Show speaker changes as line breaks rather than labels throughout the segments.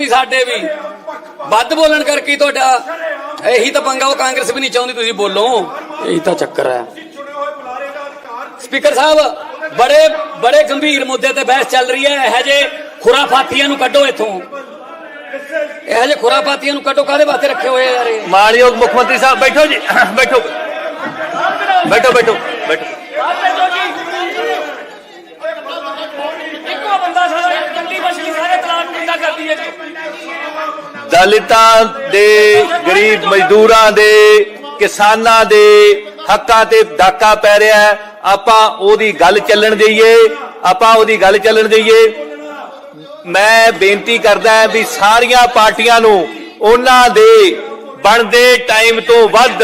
ਵੀ ਸਾਡੇ ਵੀ। ਵੱਧ ਬੋਲਣ ਕਰਕੇ ਤੁਹਾਡਾ ਇਹੀ ਤਾਂ ਪੰਗਾ, ਉਹ ਕਾਂਗਰਸ ਵੀ ਨਹੀਂ ਚਾਹੁੰਦੀ ਤੁਸੀਂ ਬੋਲੋ। ਇਹੀ ਤਾਂ ਚੱਕਰ ਹੈ। ਸਪੀਕਰ ਸਾਹਿਬ, ਬੜੇ ਬੜੇ ਗੰਭੀਰ ਮੁੱਦੇ ਤੇ ਬਹਿਸ ਚੱਲ ਰਹੀ ਹੈ। ਇਹ ਜੇ ਖੁਰਾਫਾਤੀਆਂ ਨੂੰ ਕੱਢੋ ਇੱਥੋਂ। ਇਹ ਜੇ ਖੁਰਾਫਾਤੀਆਂ ਨੂੰ ਕੱਢੋ। ਕਾਹਦੇ ਵਾਸਤੇ ਰੱਖੇ ਹੋਏ ਯਾਰ ਇਹ?
ਮਾਨਯੋਗ ਮੁੱਖ ਮੰਤਰੀ ਸਾਹਿਬ, ਬੈਠੋ ਜੀ। ਬੈਠੋ। ਬੈਠੋ ਬੈਠੋ ਬੈਠੋ।
ਇੱਕੋ ਬੰਦਾ ਸਾਰਾ ਕੰਡੀ ਮਛਲੀ ਸਾਰੇ ਤਲਾਕ ਕਿੰਦਾ ਕਰਦੀ ਹੈ
ਦਲਿਤਾਂ ਦੇ, ਗਰੀਬ ਮਜ਼ਦੂਰਾਂ ਦੇ, ਕਿਸਾਨਾਂ ਦੇ ਹੱਕਾਂ ਤੇ ਡਾਕਾ ਪੈ ਰਿਹਾ ਆਪਾਂ ਉਹਦੀ ਗੱਲ ਚੱਲਣ ਦਈਏ, ਆਪਾਂ ਉਹਦੀ ਗੱਲ ਚੱਲਣ ਦਈਏ। ਮੈਂ ਬੇਨਤੀ ਕਰਦਾ ਵੀ ਸਾਰੀਆਂ ਪਾਰਟੀਆਂ ਨੂੰ ਉਹਨਾਂ ਦੇ ਬਣਦੇ ਟਾਈਮ ਤੋਂ ਵੱਧ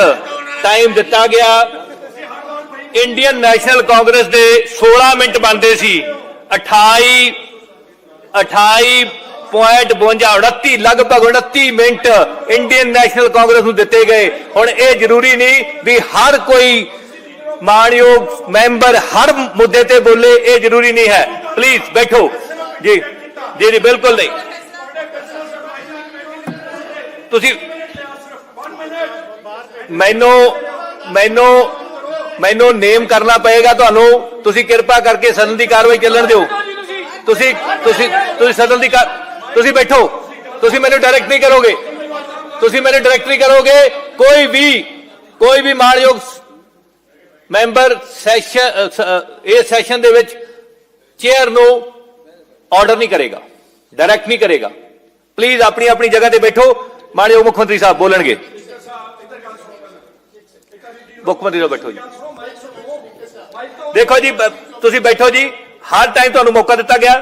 ਟਾਈਮ ਦਿੱਤਾ ਗਿਆ। ਇੰਡੀਅਨ ਨੈਸ਼ਨਲ ਕਾਂਗਰਸ ਦੇ 16 ਮਿੰਟ ਬਣਦੇ ਸੀ। 28 28.52 ਲਗਭਗ 29 ਮਿੰਟ ਇੰਡੀਅਨ ਨੈਸ਼ਨਲ ਕਾਂਗਰਸ ਨੂੰ ਦਿੱਤੇ ਗਏ। ਹੁਣ ਇਹ ਜ਼ਰੂਰੀ ਨਹੀਂ ਵੀ ਹਰ ਕੋਈ ਮਾਣਯੋਗ ਮੈਂਬਰ ਹਰ ਮੁੱਦੇ ਤੇ ਬੋਲੇ, ਇਹ ਜ਼ਰੂਰੀ ਨਹੀਂ ਹੈ। ਪਲੀਜ਼ ਬੈਠੋ। ਜੀ ਜੀ ਜੀ, ਬਿਲਕੁਲ ਨਹੀਂ। ਤੁਸੀਂ ਮੈਨੂੰ ਮੈਨੂੰ ਮੈਨੂੰ ਨੇਮ ਕਰਨਾ ਪਏਗਾ ਤੁਹਾਨੂੰ। ਤੁਸੀਂ ਕਿਰਪਾ ਕਰਕੇ ਸਦਨ ਦੀ ਕਾਰਵਾਈ ਚੱਲਣ ਦਿਓ। ਤੁਸੀਂ ਤੁਸੀਂ ਤੁਸੀਂ ਸਦਨ ਦੀ ਤੁਸੀਂ ਬੈਠੋ। ਤੁਸੀਂ ਮੈਨੂੰ ਡਾਇਰੈਕਟ ਨਹੀਂ ਕਰੋਗੇ। ਤੁਸੀਂ ਮੈਨੂੰ ਡਾਇਰੈਕਟ ਨਹੀਂ ਕਰੋਗੇ। ਕੋਈ ਵੀ ਕੋਈ ਵੀ ਮਾਣਯੋਗ ਮੈਂਬਰ ਸੈਸ਼ਨ ਇਹ ਸੈਸ਼ਨ ਦੇ ਵਿੱਚ ਚੇਅਰ ਨੂੰ ਆਰਡਰ ਨਹੀਂ ਕਰੇਗਾ। ਡਾਇਰੈਕਟ ਨਹੀਂ ਕਰੇਗਾ। ਪਲੀਜ਼ ਆਪਣੀ ਆਪਣੀ ਜਗ੍ਹਾ ਤੇ ਬੈਠੋ। ਮਾਣਯੋਗ ਮੁੱਖ ਮੰਤਰੀ ਸਾਹਿਬ ਬੋਲਣਗੇ। ਮੁੱਖ ਮੰਤਰੀ ਸਾਹਿਬ ਬੈਠੋ ਜੀ। ਦੇਖੋ ਜੀ ਤੁਸੀਂ ਬੈਠੋ ਜੀ। ਹਰ ਟਾਈਮ ਤੁਹਾਨੂੰ ਮੌਕਾ ਦਿੱਤਾ ਗਿਆ।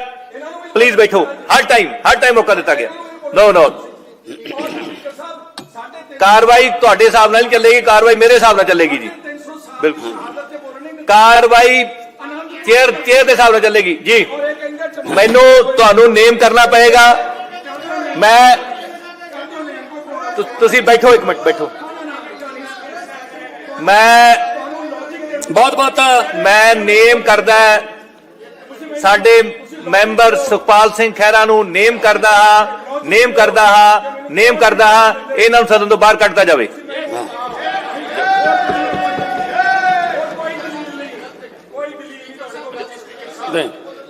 ਪਲੀਜ਼ ਬੈਠੋ। ਹਰ ਟਾਈਮ ਹਰ ਟਾਈਮ ਮੌਕਾ ਦਿੱਤਾ ਗਿਆ। ਨੋ ਨੋ ਕਾਰਵਾਈ ਤੁਹਾਡੇ ਹਿਸਾਬ ਨਾਲ ਚੱਲੇਗੀ, ਕਾਰਵਾਈ ਮੇਰੇ ਹਿਸਾਬ ਨਾਲ ਚੱਲੇਗੀ ਜੀ। ਬਿਲਕੁਲ। ਕਾਰਵਾਈ ਚੇਅਰ ਚੇਅਰ ਦੇ ਹਿਸਾਬ ਨਾਲ ਚੱਲੇਗੀ। ਜੀ, ਮੈਨੂੰ ਤੁਹਾਨੂੰ ਨੇਮ ਕਰਨਾ ਪਏਗਾ। ਮੈਂ ਤੁਸੀਂ ਬੈਠੋ ਇੱਕ ਮਿੰਟ, ਬੈਠੋ। ਮੈਂ
ਬਹੁਤ ਬਹੁਤ
ਮੈਂ ਨੇਮ ਕਰਦਾ ਸਾਡੇ ਮੈਂਬਰ ਸੁਖਪਾਲ ਸਿੰਘ ਖਹਿਰਾ ਨੂੰ ਨੇਮ ਕਰਦਾ ਹਾਂ ਨੇਮ ਕਰਦਾ ਹਾਂ ਨੇਮ ਕਰਦਾ ਹਾਂ ਇਹਨਾਂ ਨੂੰ ਸਦਨ ਤੋਂ ਬਾਹਰ ਕੱਢਤਾ ਜਾਵੇ।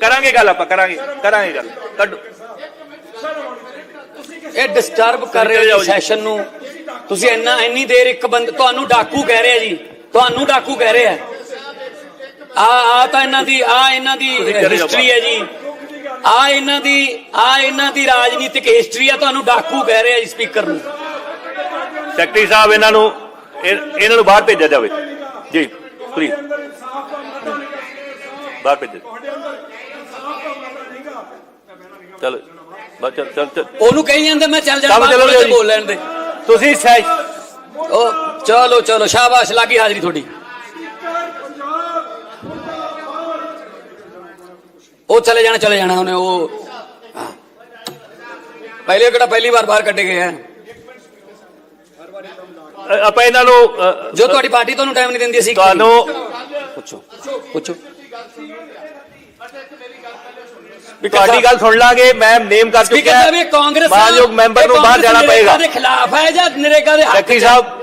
ਕਰਾਂਗੇ ਗੱਲ ਆਪਾਂ ਕਰਾਂਗੇ ਕਰਾਂਗੇ ਗੱਲ। ਕੱਢੋ।
ਇਹ ਡਿਸਟਰਬ ਕਰ ਰਹੇ ਹੋ ਸੈਸ਼ਨ ਨੂੰ। ਤੁਸੀਂ ਇੰਨਾ ਇੰਨੀ ਦੇਰ ਇੱਕ ਬੰਦ ਤੁਹਾਨੂੰ ਡਾਕੂ ਕਹਿ ਰਿਹਾ ਜੀ। ਤੁਹਾਨੂੰ ਡਾਕੂ ਕਹਿ ਰਿਹਾ ਆ। ਆ ਤਾਂ ਇਹਨਾਂ ਦੀ ਆ ਇਹਨਾਂ ਦੀ ਹਿਸਟਰੀ ਹੈ ਜੀ। ਆ ਇਹਨਾਂ ਦੀ ਆ ਇਹਨਾਂ ਦੀ ਰਾਜਨੀਤਿਕ ਹਿਸਟਰੀ ਆ ਤੁਹਾਨੂੰ ਡਾਕੂ ਕਹਿ ਰਿਹਾ ਜੀ ਸਪੀਕਰ ਨੂੰ।
ਸੈਕਟਰੀ ਸਾਹਿਬ ਇਹਨਾਂ ਨੂੰ ਇਹ- ਇਹਨਾਂ ਨੂੰ ਬਾਹਰ ਭੇਜਿਆ ਜਾਵੇ। ਜੀ ਪਲੀਜ਼ ਬਾਹਰ ਭੇਜੋ ਚਲੋ ਬਸ ਚੱਲ ਚੱਲ
ਉਹਨੂੰ ਕਹੀ ਜਾਂਦੇ ਮੈਂ ਚੱਲ
ਜੀ।
ਬੋਲ ਲੈਣ ਦੇ।
ਤੁਸੀਂ ਸੈ
ਉਹ ਚਲੋ ਚਲੋ ਸ਼ਾਬਾਸ਼ ਲੱਗੀ ਹਾਜ਼ਰੀ ਤੁਹਾਡੀ। ਉਹ ਚਲੇ ਜਾਣਾ ਚਲੇ ਜਾਣਾ ਉਹਨੇ ਉਹ। ਪਹਿਲੇ ਕਿਹੜਾ ਪਹਿਲੀ ਵਾਰ ਬਾਹਰ ਕੱਢੇ ਗਏ ਆ।
ਆਪਾਂ ਇਹਨਾਂ ਨੂੰ
ਜੋ ਤੁਹਾਡੀ ਪਾਰਟੀ ਤੁਹਾਨੂੰ ਟਾਈਮ ਨਹੀਂ ਦਿੰਦੀ ਸੀ
ਤੁਹਾਨੂੰ
ਪੁੱਛੋ ਪੁੱਛੋ।
ਤੁਹਾਡੀ ਗੱਲ ਸੁਣ ਲਾਂਗੇ ਮੈਂ ਨੇਮ ਕਰ
ਸਪੀਕਰ
ਚੁੱਕਿਆ
ਸਾਹਿਬ ਇਹ ਕਾਂਗਰਸ
ਮਾਨਯੋਗ ਮੈਂਬਰ ਨੂੰ ਬਾਹਰ ਜਾਣਾ ਪਏਗਾ।
ਦੇ ਖਿਲਾਫ ਹੈ ਜਾਂ ਨਰੇਗਾ ਦੇ ਹੱਕ
ਸੈਕਟਰੀ? ਸਾਹਿਬ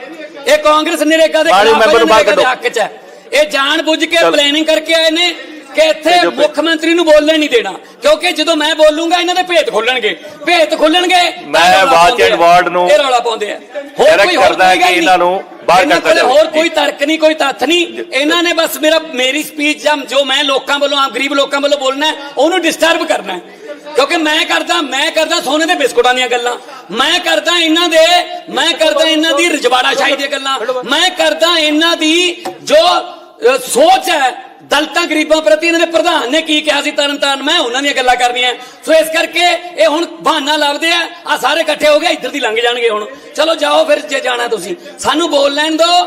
ਇਹ ਕਾਂਗਰਸ ਨਰੇਗਾ ਦੇ ਖਿਲਾਫ ਹੈ
ਕੱਢੋ।
ਹੱਕ ਚ ਇਹ ਜਾਣ ਬੁੱਝ ਕੇ। ਪਲੈਨਿੰਗ ਕਰਕੇ ਆਏ ਨੇ ਕਿ ਇੱਥੇ। ਮੁੱਖ ਮੰਤਰੀ ਨੂੰ ਬੋਲਣ ਨਹੀਂ ਦੇਣਾ ਕਿਉਂਕਿ ਜਦੋਂ ਮੈਂ ਬੋਲੂੰਗਾ ਇਹਨਾਂ ਦੇ ਭੇਤ ਖੁੱਲਣਗੇ ਭੇਤ ਖੁੱਲਣਗੇ
ਮੈਂ ਵਾਚ ਐਂਡ। ਵਾਰਡ ਨੂੰ
ਇਹ ਰੌਲਾ ਪਾਉਂਦੇ ਆ ਹੋਰ ਕੋਈ
ਕਰਦਾ ਹੈ ਕਿ ਇਹਨਾਂ। ਨੂੰ ਬਾਹਰ
ਕੋਲੇ
ਜਾਵੇ।
ਹੋਰ ਕੋਈ ਤਰਕ ਨਹੀਂ ਕੋਈ ਤੱਥ ਨਹੀਂ ਇਹਨਾਂ ਨੇ ਬਸ ਮੇਰਾ ਮੇਰੀ ਸਪੀਚ ਜਾਂ ਜੋ ਮੈਂ ਲੋਕਾਂ ਵੱਲੋਂ ਆਮ ਗਰੀਬ ਲੋਕਾਂ ਵੱਲੋਂ ਬੋਲਣਾ ਉਹਨੂੰ ਡਿਸਟਰਬ ਕਰਨਾ ਹੈ। ਕਿਉਂਕਿ ਮੈਂ ਕਰਦਾ ਮੈਂ ਕਰਦਾ ਸੋਨੇ ਦੇ ਬਿਸਕੁਟਾਂ ਦੀਆਂ ਗੱਲਾਂ। ਮੈਂ ਕਰਦਾ ਇਹਨਾਂ ਦੇ, ਮੈਂ ਕਰਦਾ ਇਹਨਾਂ ਦੀ ਰਜਵਾੜਾ ਸ਼ਾਹੀ ਦੀਆਂ ਗੱਲਾਂ। ਮੈਂ ਕਰਦਾ ਇਹਨਾਂ ਦੀ ਜੋ ਸੋਚ ਹੈ, ਦਲਤਾਂ ਗਰੀਬਾਂ ਪ੍ਰਤੀ ਇਹਨਾਂ ਦੇ ਪ੍ਰਧਾਨ ਨੇ ਕੀ ਕਿਹਾ ਸੀ ਤਰਨ ਤਾਰਨ ਮੈਂ ਉਹਨਾਂ ਦੀਆਂ ਗੱਲਾਂ ਕਰਨੀਆਂ। ਸੋ ਇਸ ਕਰਕੇ ਇਹ ਹੁਣ ਬਹਾਨਾ ਲੱਭਦੇ ਆ। ਆ ਸਾਰੇ ਇਕੱਠੇ ਹੋ ਗਏ ਇੱਧਰ ਦੀ ਲੰਘ ਜਾਣਗੇ ਹੁਣ। ਚਲੋ ਜਾਓ ਫਿਰ, ਜੇ ਜਾਣਾ ਤੁਸੀਂ। ਸਾਨੂੰ ਬੋਲ ਲੈਣ ਦਿਓ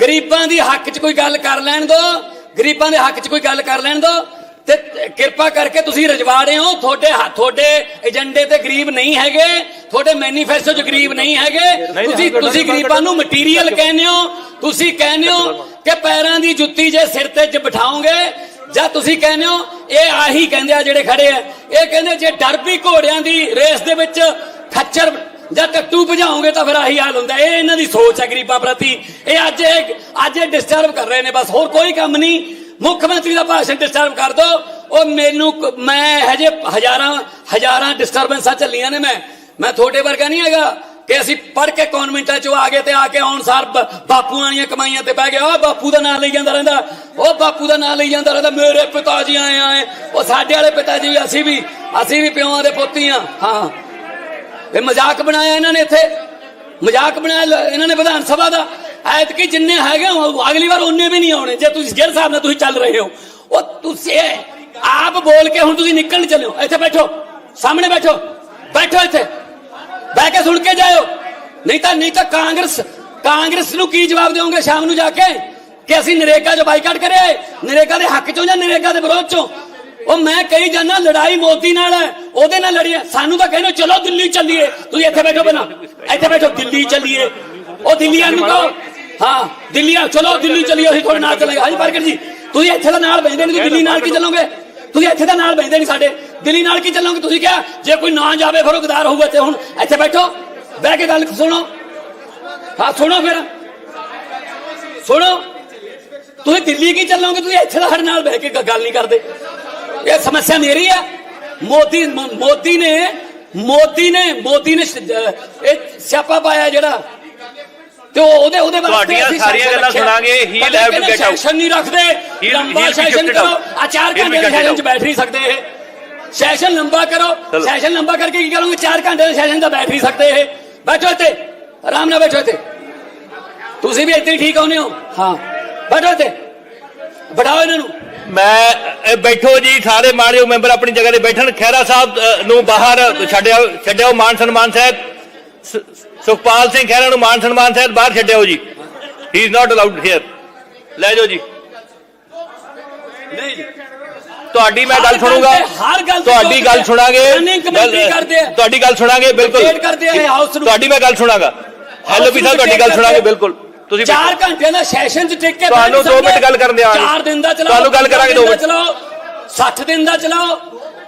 ਗਰੀਬਾਂ ਦੀ ਹੱਕ 'ਚ ਕੋਈ ਗੱਲ ਕਰ ਲੈਣ ਦਿਓ ਗਰੀਬਾਂ ਦੇ ਹੱਕ 'ਚ ਕੋਈ ਗੱਲ ਕਰ ਲੈਣ ਦਿਓ ਤੇ ਕਿਰਪਾ ਕਰਕੇ ਤੁਸੀਂ ਰਜਵਾੜੇ ਹੋ। ਤੁਹਾਡੇ ਹੱਥ ਤੁਹਾਡੇ ਏਜੰਡੇ ਤੇ ਗਰੀਬ ਨਹੀਂ ਹੈਗੇ। ਤੁਹਾਡੇ ਮੈਨੀਫੈਸਟੋ 'ਚ ਗਰੀਬ ਨਹੀਂ ਹੈਗੇ। ਤੁਸੀਂ ਤੁਸੀਂ ਗਰੀਬਾਂ ਨੂੰ ਮਟੀਰੀਅਲ ਕਹਿੰਦੇ ਹੋ। ਤੁਸੀਂ ਕਹਿੰਦੇ ਹੋ ਕਿ ਪੈਰਾਂ ਦੀ ਜੁੱਤੀ ਜੇ ਸਿਰ ਤੇ ਜ ਬਿਠਾਓਗੇ ਜਾਂ ਤੁਸੀਂ ਕਹਿੰਦੇ ਹੋ ਇਹ ਆਹੀ ਕਹਿੰਦੇ ਆ ਜਿਹੜੇ ਖੜੇ ਆ। ਇਹ ਕਹਿੰਦੇ ਜੇ ਡਰਬੀ ਘੋੜਿਆਂ ਦੀ ਰੇਸ ਦੇ ਵਿੱਚ ਖੱਚਰ ਜਾਂ ਟੱਟੂ ਭਜਾਓਗੇ ਤਾਂ ਫਿਰ ਆਹੀ ਹਾਲ ਹੁੰਦਾ। ਇਹ ਇਹਨਾਂ ਦੀ ਸੋਚ ਹੈ ਗਰੀਬਾਂ ਪ੍ਰਤੀ। ਇਹ ਅੱਜ ਇਹ ਅੱਜ ਇਹ ਡਿਸਟਰਬ ਕਰ ਰਹੇ ਨੇ। ਬਸ ਹੋਰ ਕੋਈ ਕੰਮ ਨਹੀਂ। ਮੁੱਖ ਮੰਤਰੀ ਦਾ ਭਾਸ਼ਣ ਡਿਸਟਰਬ ਕਰ ਦੋ। ਉਹ ਮੈਨੂੰ ਮੈਂ ਹਜੇ ਹਜ਼ਾਰਾਂ ਹਜ਼ਾਰਾਂ ਡਿਸਟਰਬੈਂਸਾਂ ਚੱਲੀਆਂ ਨੇ ਮੈਂ। ਮੈਂ ਤੁਹਾਡੇ ਵਰਗਾ ਨਹੀਂ ਹੈਗਾ ਕਿ ਅਸੀਂ ਪੜ ਕੇ ਕਨਵੈਂਟਾਂ ਚੋਂ ਆ ਗਏ ਤੇ ਆ ਕੇ ਆਉਣਸਾਰ ਬ- ਵਾਲੀਆਂ ਕਮਾਈਆਂ ਤੇ ਬਹਿ ਗਏ। ਉਹ ਬਾਪੂ ਦਾ ਨਾਂ ਲਈ ਜਾਂਦਾ ਰਹਿੰਦਾ। ਉਹ ਬਾਪੂ ਦਾ ਨਾਂ ਲਈ ਜਾਂਦਾ ਰਹਿੰਦਾ। ਮੇਰੇ ਪਿਤਾ ਜੀ ਆਏ ਆਏ। ਉਹ ਸਾਡੇ ਵਾਲੇ ਪਿਤਾ ਜੀ ਵੀ ਅਸੀਂ ਵੀ ਅਸੀਂ ਵੀ ਪਿਓਾਂ ਦੇ ਪੋਤੀ ਆ। ਹਾਂ। ਇਹ ਮਜ਼ਾਕ ਬਣਾਇਆ ਇਹਨਾਂ ਨੇ ਇੱਥੇ। ਮਜ਼ਾਕ ਬਣਾਇਆ ਇਹਨਾਂ ਨੇ ਵਿਧਾਨ ਸਭਾ ਦਾ। ਐਤਕੀ ਜਿੰਨੇ ਹੈਗੇ ਉਹ ਅਗਲੀ ਵਾਰ ਉਹਨੇ ਵੀ ਨਹੀਂ ਆਉਣੇ। ਜੇ ਤੁਸੀਂ ਜਿਹੜੇ ਹਿਸਾਬ ਨਾਲ ਤੁਸੀਂ ਚੱਲ ਰਹੇ ਹੋ, ਉਹ ਤੁਸੀਂ ਆਪ ਬੋਲ ਕੇ ਹੁਣ ਤੁਸੀਂ ਨਿਕਲ ਨਹੀਂ ਚੱਲਿਓ ਇੱਥੇ ਬੈਠੋ। ਸਾਹਮਣੇ ਬੈਠੋ। ਬੈਠੋ ਇੱਥੇ। ਬਹਿ ਕੇ ਸੁਣ ਕੇ ਜਾਇਓ। ਨਹੀਂ ਤਾਂ ਨਹੀਂ ਤਾਂ ਕਾਂਗਰਸ ਕਾਂਗਰਸ ਨੂੰ ਕੀ ਜਵਾਬ ਦਿਓਗੇ ਸ਼ਾਮ ਨੂੰ ਜਾ ਕੇ? ਕਿ ਅਸੀਂ ਨਰੇਗਾ 'ਚ ਬਾਈਕਾਟ ਕਰਿਆ ਨਰੇਗਾ ਦੇ ਹੱਕ 'ਚੋਂ ਜਾਂ ਨਰੇਗਾ ਦੇ ਵਿਰੋਧ 'ਚੋਂ? ਉਹ ਮੈਂ ਕਹੀ ਜਾਣਾ ਲੜਾਈ ਮੋਦੀ ਨਾਲ ਹੈ, ਉਹਦੇ ਨਾਲ ਲੜੀਏ। ਸਾਨੂੰ ਤਾਂ ਕਹਿੰਦੇ, ਚਲੋ ਦਿੱਲੀ ਚੱਲੀਏ। ਤੁਸੀਂ ਇੱਥੇ ਬੈਠੋ ਪਹਿਲਾਂ। ਇੱਥੇ ਬੈਠੋ, ਦਿੱਲੀ ਚੱਲੀਏ। ਉਹ ਦਿੱਲੀ ਨੂੰ ਕਹੋ। ਹਾਂ, ਦਿੱਲੀ ਆ, ਚਲੋ, ਦਿੱਲੀ ਚੱਲੀਏ, ਅਸੀਂ ਤੁਹਾਡੇ ਨਾਲ ਚੱਲਾਂਗੇ। ਹਾਂਜੀ, ਪ੍ਰਗਟ ਜੀ, ਤੁਸੀਂ ਇੱਥੇ ਦਾ ਨਾਲ ਬੈਠਦੇ ਨਹੀਂ ਦਿੱਲੀ ਨਾਲ ਕੀ ਚੱਲੋਗੇ? ਤੁਸੀਂ ਇੱਥੇ ਦਾ ਨਾਲ ਬੈਠਦੇ ਨਹੀਂ ਸਾਡੇ। ਦਿੱਲੀ ਨਾਲ ਕੀ ਚੱਲੋਗੇ ਤੁਸੀਂ ਕਿਹਾ? ਜੇ ਕੋਈ ਨਾ ਜਾਵੇ, ਫਿਰ ਉਹ ਗਦਾਰ ਹੋਊਗਾ ਤੇ ਹੁਣ। ਇੱਥੇ ਬੈਠੋ, ਬਹਿ ਕੇ ਗੱਲ ਸੁਣੋ। ਹਾਂ, ਸੁਣੋ ਫਿਰ। ਸੁਣੋ। ਤੁਸੀਂ ਦਿੱਲੀ ਕੀ ਚੱਲੋਗੇ? ਤੁਸੀਂ ਇੱਥੇ ਦਾ ਸਾਡੇ ਨਾਲ ਬਹਿ ਕੇ ਗੱਲ ਨਹੀਂ ਕਰਦੇ। ਇਹ ਸਮੱਸਿਆ ਮੇਰੀ ਹੈ ਮੋਦੀ ਮੋਦੀ ਨੇ ਮੋਦੀ ਨੇ ਮੋਦੀ ਨੇ ਇਹ ਸਿਆਪਾ ਪਾਇਆ ਜਿਹੜਾ। ਤੇ ਉਹ- ਉਹਦੇ ਉਹਦੇ ਵਾਸਤੇ
ਤੁਹਾਡੀਆਂ
ਅਸੀਂ
ਸਾਰੀਆਂ ਗੱਲਾਂ
ਰੱਖਿਆ।
ਸੁਣਾਂਗੇ, to
ਕਹਿੰਦੇ
get out.
ਸੈਸ਼ਨ ਨਹੀਂ ਰੱਖਦੇ
He'll-
ਲੰਬਾ
be
ਸੈਸ਼ਨ
shifted
ਕਰੋ
out.
ਆ ਚਾਰ
He'll be
ਘੰਟੇ ਦੇ
shifted
ਸੈਸ਼ਨ ਚ
out.
ਬੈਠ ਨਹੀਂ ਸਕਦੇ ਇਹ। ਸੈਸ਼ਨ ਲੰਬਾ ਕਰੋ
ਚਲੋ।
ਸੈਸ਼ਨ ਲੰਬਾ ਕਰਕੇ ਕੀ ਕਰੋਗੇ? 4 ਘੰਟੇ ਦੇ ਸੈਸ਼ਨ ਦਾ ਬੈਠ ਨਹੀਂ ਸਕਦੇ ਇਹ। ਬੈਠੋ ਇੱਥੇ। ਆਰਾਮ ਨਾਲ ਬੈਠੋ ਇੱਥੇ। ਤੁਸੀਂ ਵੀ ਇੱਥੇ ਹੀ ਠੀਕ ਆਉਨੇ ਹੋ। ਹਾਂ। ਬੈਠੋ ਇੱਥੇ। ਬਿਠਾਓ ਇਹਨਾਂ ਨੂੰ।
ਮੈਂ ਇਹ ਬੈਠੋ ਜੀ ਸਾਰੇ ਮਾਣਯੋਗ ਮੈਂਬਰ ਆਪਣੀ ਜਗ੍ਹਾ ਤੇ ਬੈਠਣ। ਖਹਿਰਾ ਸਾਹਿਬ ਅ, ਨੂੰ ਬਾਹਰ ਛੱਡਿਆ ਛੱਡਿਓ ਮਾਨ ਸਨਮਾਨ ਸਾਹਿਬ। ਸ- ਸੁਖਪਾਲ ਸਿੰਘ ਖਹਿਰਾ ਨੂੰ ਮਾਨ ਸਨਮਾਨ ਸਾਹਿਬ ਬਾਹਰ ਛੱਡਿਓ ਜੀ। He is not allowed here ਲੈ ਜਾਓ ਜੀ।
ਨਹੀਂ।
ਤੁਹਾਡੀ ਮੈਂ ਗੱਲ ਸੁਣੂਗਾ।
ਹਰ ਗੱਲ
ਤੁਹਾਡੀ ਗੱਲ ਸੁਣਾਂਗੇ।
ਆ।
ਤੁਹਾਡੀ ਗੱਲ ਸੁਣਾਂਗੇ ਬਿਲਕੁਲ।
ਆ।
ਤੁਹਾਡੀ ਮੈਂ ਗੱਲ ਸੁਣਾਗਾ। ਐਲਓਪੀ ਸਾਹਿਬ ਤੁਹਾਡੀ ਗੱਲ ਸੁਣਾਂਗੇ ਬਿਲਕੁਲ। ਤੁਸੀਂ
ਚਾਰ ਘੰਟੇ ਦਾ ਸੈਸ਼ਨ ਚ ਟਿਕ ਕੇ
ਤੁਹਾਨੂੰ
ਬੈਠ
ਦੋ ਮਿੰਟ
ਸਕਦੇ।
ਗੱਲ ਕਰਨ ਦਿਆਂਗੇ।
ਚਾਰ ਦਿਨ ਦਾ ਚਲਾਓ
ਤੁਹਾਨੂੰ ਗੱਲ ਕਰਾਂਗੇ ਦੋ
ਦਿਨ ਦਾ
ਮਿੰਟ।
ਚਲਾਓ 60 ਦਿਨ ਦਾ ਚਲਾਓ।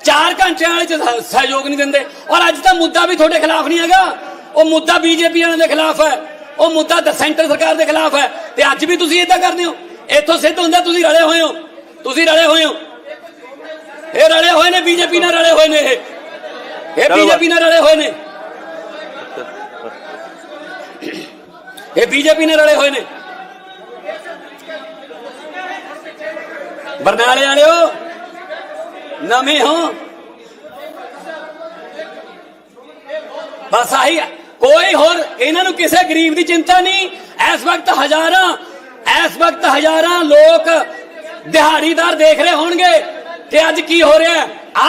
ਚਾਰ ਘੰਟਿਆਂ ਵਾਲੇ ਚ ਸਹ- ਸਹਿਯੋਗ ਨਹੀਂ ਦਿੰਦੇ। ਔਰ ਅੱਜ ਤਾਂ ਮੁੱਦਾ ਵੀ ਤੁਹਾਡੇ ਖਿਲਾਫ ਨਹੀਂ ਹੈਗਾ। ਉਹ ਮੁੱਦਾ ਬੀਜੇਪੀ ਵਾਲਿਆਂ ਦੇ ਖਿਲਾਫ ਹੈ। ਉਹ ਮੁੱਦਾ ਤਾਂ ਸੈਂਟਰ ਸਰਕਾਰ ਦੇ ਖਿਲਾਫ ਹੈ। ਤੇ ਅੱਜ ਵੀ ਤੁਸੀਂ ਇਦਾਂ ਕਰਦੇ ਹੋ? ਇੱਥੋਂ ਸਿੱਧ ਹੁੰਦਾ ਤੁਸੀਂ ਰਲੇ ਹੋਏ ਹੋ। ਤੁਸੀਂ ਰਲੇ ਹੋਏ ਹੋ। ਇਹ ਰਲੇ ਹੋਏ ਨੇ ਬੀਜੇਪੀ ਨਾਲ ਰਲੇ ਹੋਏ ਨੇ ਇਹ। ਇਹ ਬੀਜੇਪੀ ਨਾਲ ਰਲੇ ਹੋਏ ਨੇ। ਇਹ ਬੀਜੇਪੀ ਨਾਲ ਰਲੇ ਹੋਏ ਨੇ। ਬਰਨਾਲੇ ਵਾਲਿਓ ਨਵੇਂ ਹੋ। ਬਸ ਆਹੀ ਕੋਈ ਹੋਰ, ਇਹਨਾਂ ਨੂੰ ਕਿਸੇ ਗਰੀਬ ਦੀ ਚਿੰਤਾ ਨਹੀਂ। ਇਸ ਵਕਤ ਹਜ਼ਾਰਾਂ, ਇਸ ਵਕਤ ਹਜ਼ਾਰਾਂ ਲੋਕ ਦਿਹਾੜੀਦਾਰ ਦੇਖ ਰਹੇ ਹੋਣਗੇ ਕਿ ਅੱਜ ਕੀ ਹੋ ਰਿਹਾ ਹੈ।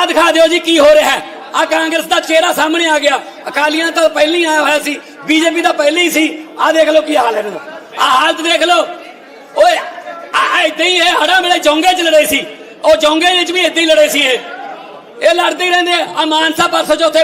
ਦਿਖਾ ਦਿਓ ਜੀ ਕੀ ਹੋ ਰਿਹਾ ਹੈ। ਆ ਕਾਂਗਰਸ ਦਾ ਚਿਹਰਾ ਸਾਹਮਣੇ ਆ ਗਿਆ। ਅਕਾਲੀਆਂ ਤਾਂ ਪਹਿਲਾਂ ਹੀ ਆਇਆ ਹੋਇਆ ਸੀ, ਬੀਜੇਪੀ ਤਾਂ ਪਹਿਲਾਂ ਹੀ ਸੀ। ਆਹ ਦੇਖ ਲਓ ਕੀ ਹਾਲ ਹੈ ਇਹਨਾਂ ਦਾ। ਆਹ ਹਾਲਤ ਦੇਖ ਲਓ। ਓਏ ਆ ਇਦਾਂ ਹੀ ਇਹ ਹੜਾ ਵੇਲੇ ਜੌਂਗੇ ਚ ਲੜੇ ਸੀ। ਉਹ ਜੌਂਗੇ ਵਿੱਚ ਵੀ ਇਦਾਂ ਹੀ ਲੜੇ ਸੀ ਇਹ। ਇਹ ਲੜਦੇ ਰਹਿੰਦੇ ਆ। ਮਾਨਸਾ ਪਰਸੋਂ ਜੋ ਉੱਥੇ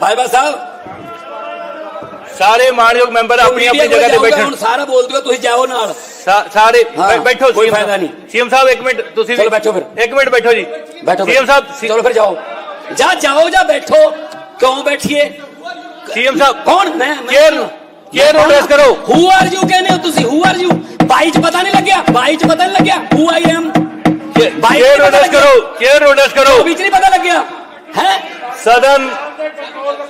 ਭਾਈ ਬਾ ਸਾਹਿਬ
ਸਾਰੇ ਮਾਣਯੋਗ ਮੈਂਬਰ ਆਪਣੀ ਆਪਣੀ ਜਗ੍ਹਾ ਤੇ
ਹੁਣ
ਬੈਠਣ
ਸਾਰਾ ਬੋਲ ਦਿਓ ਤੁਸੀਂ ਜਾਓ ਨਾਲ
ਸਾ- ਸਾਰੇ
ਹਾਂ,
ਬੈ- ਬੈਠੋ
ਕੋਈ
CM
ਫਾਇਦਾ
ਸਾਹਿਬ।
ਨਹੀਂ।
CM ਸਾਹਿਬ ਇੱਕ ਮਿੰਟ ਤੁਸੀਂ ਵੀ-
ਚਲੋ ਬੈਠੋ ਫਿਰ।
ਇੱਕ ਮਿੰਟ ਬੈਠੋ ਜੀ
ਬੈਠੋ
ਸੀਐਮ ਸਾਹਿਬ
ਚਲੋ ਫਿਰ ਜਾਓ ਜਾ ਜਾਓ ਜਾਂ ਬੈਠੋ ਕਿਉਂ ਬੈਠੀਏ
ਸੀਐਮ ਸਾਹਿਬ
ਕੌਣ ਮੈਂ ਮੈਂ
ਚੇਅਰ
ਕੌਣ?
ਚੇਅਰ
ਮੈਂ ਕੌਣ?
notice ਕਰੋ।
ਹੂ ਆਰ ਯੂ ਕਹਿੰਦੇ ਹੋ ਤੁਸੀਂ ਹੂ ਆਰ ਯੂ ਬਾਈ ਚ ਪਤਾ ਨਹੀਂ ਲੱਗਿਆ ਬਾਈ ਚ ਪਤਾ ਨਹੀਂ ਲੱਗਿਆ who I am by
chair notice ਕਰੋ ਚੇਅਰ ਨੋਟਿਸ ਕਰੋ
ਵਿੱਚ ਨਹੀਂ ਪਤਾ ਲੱਗਿਆ ਹੈ
ਸਦਨ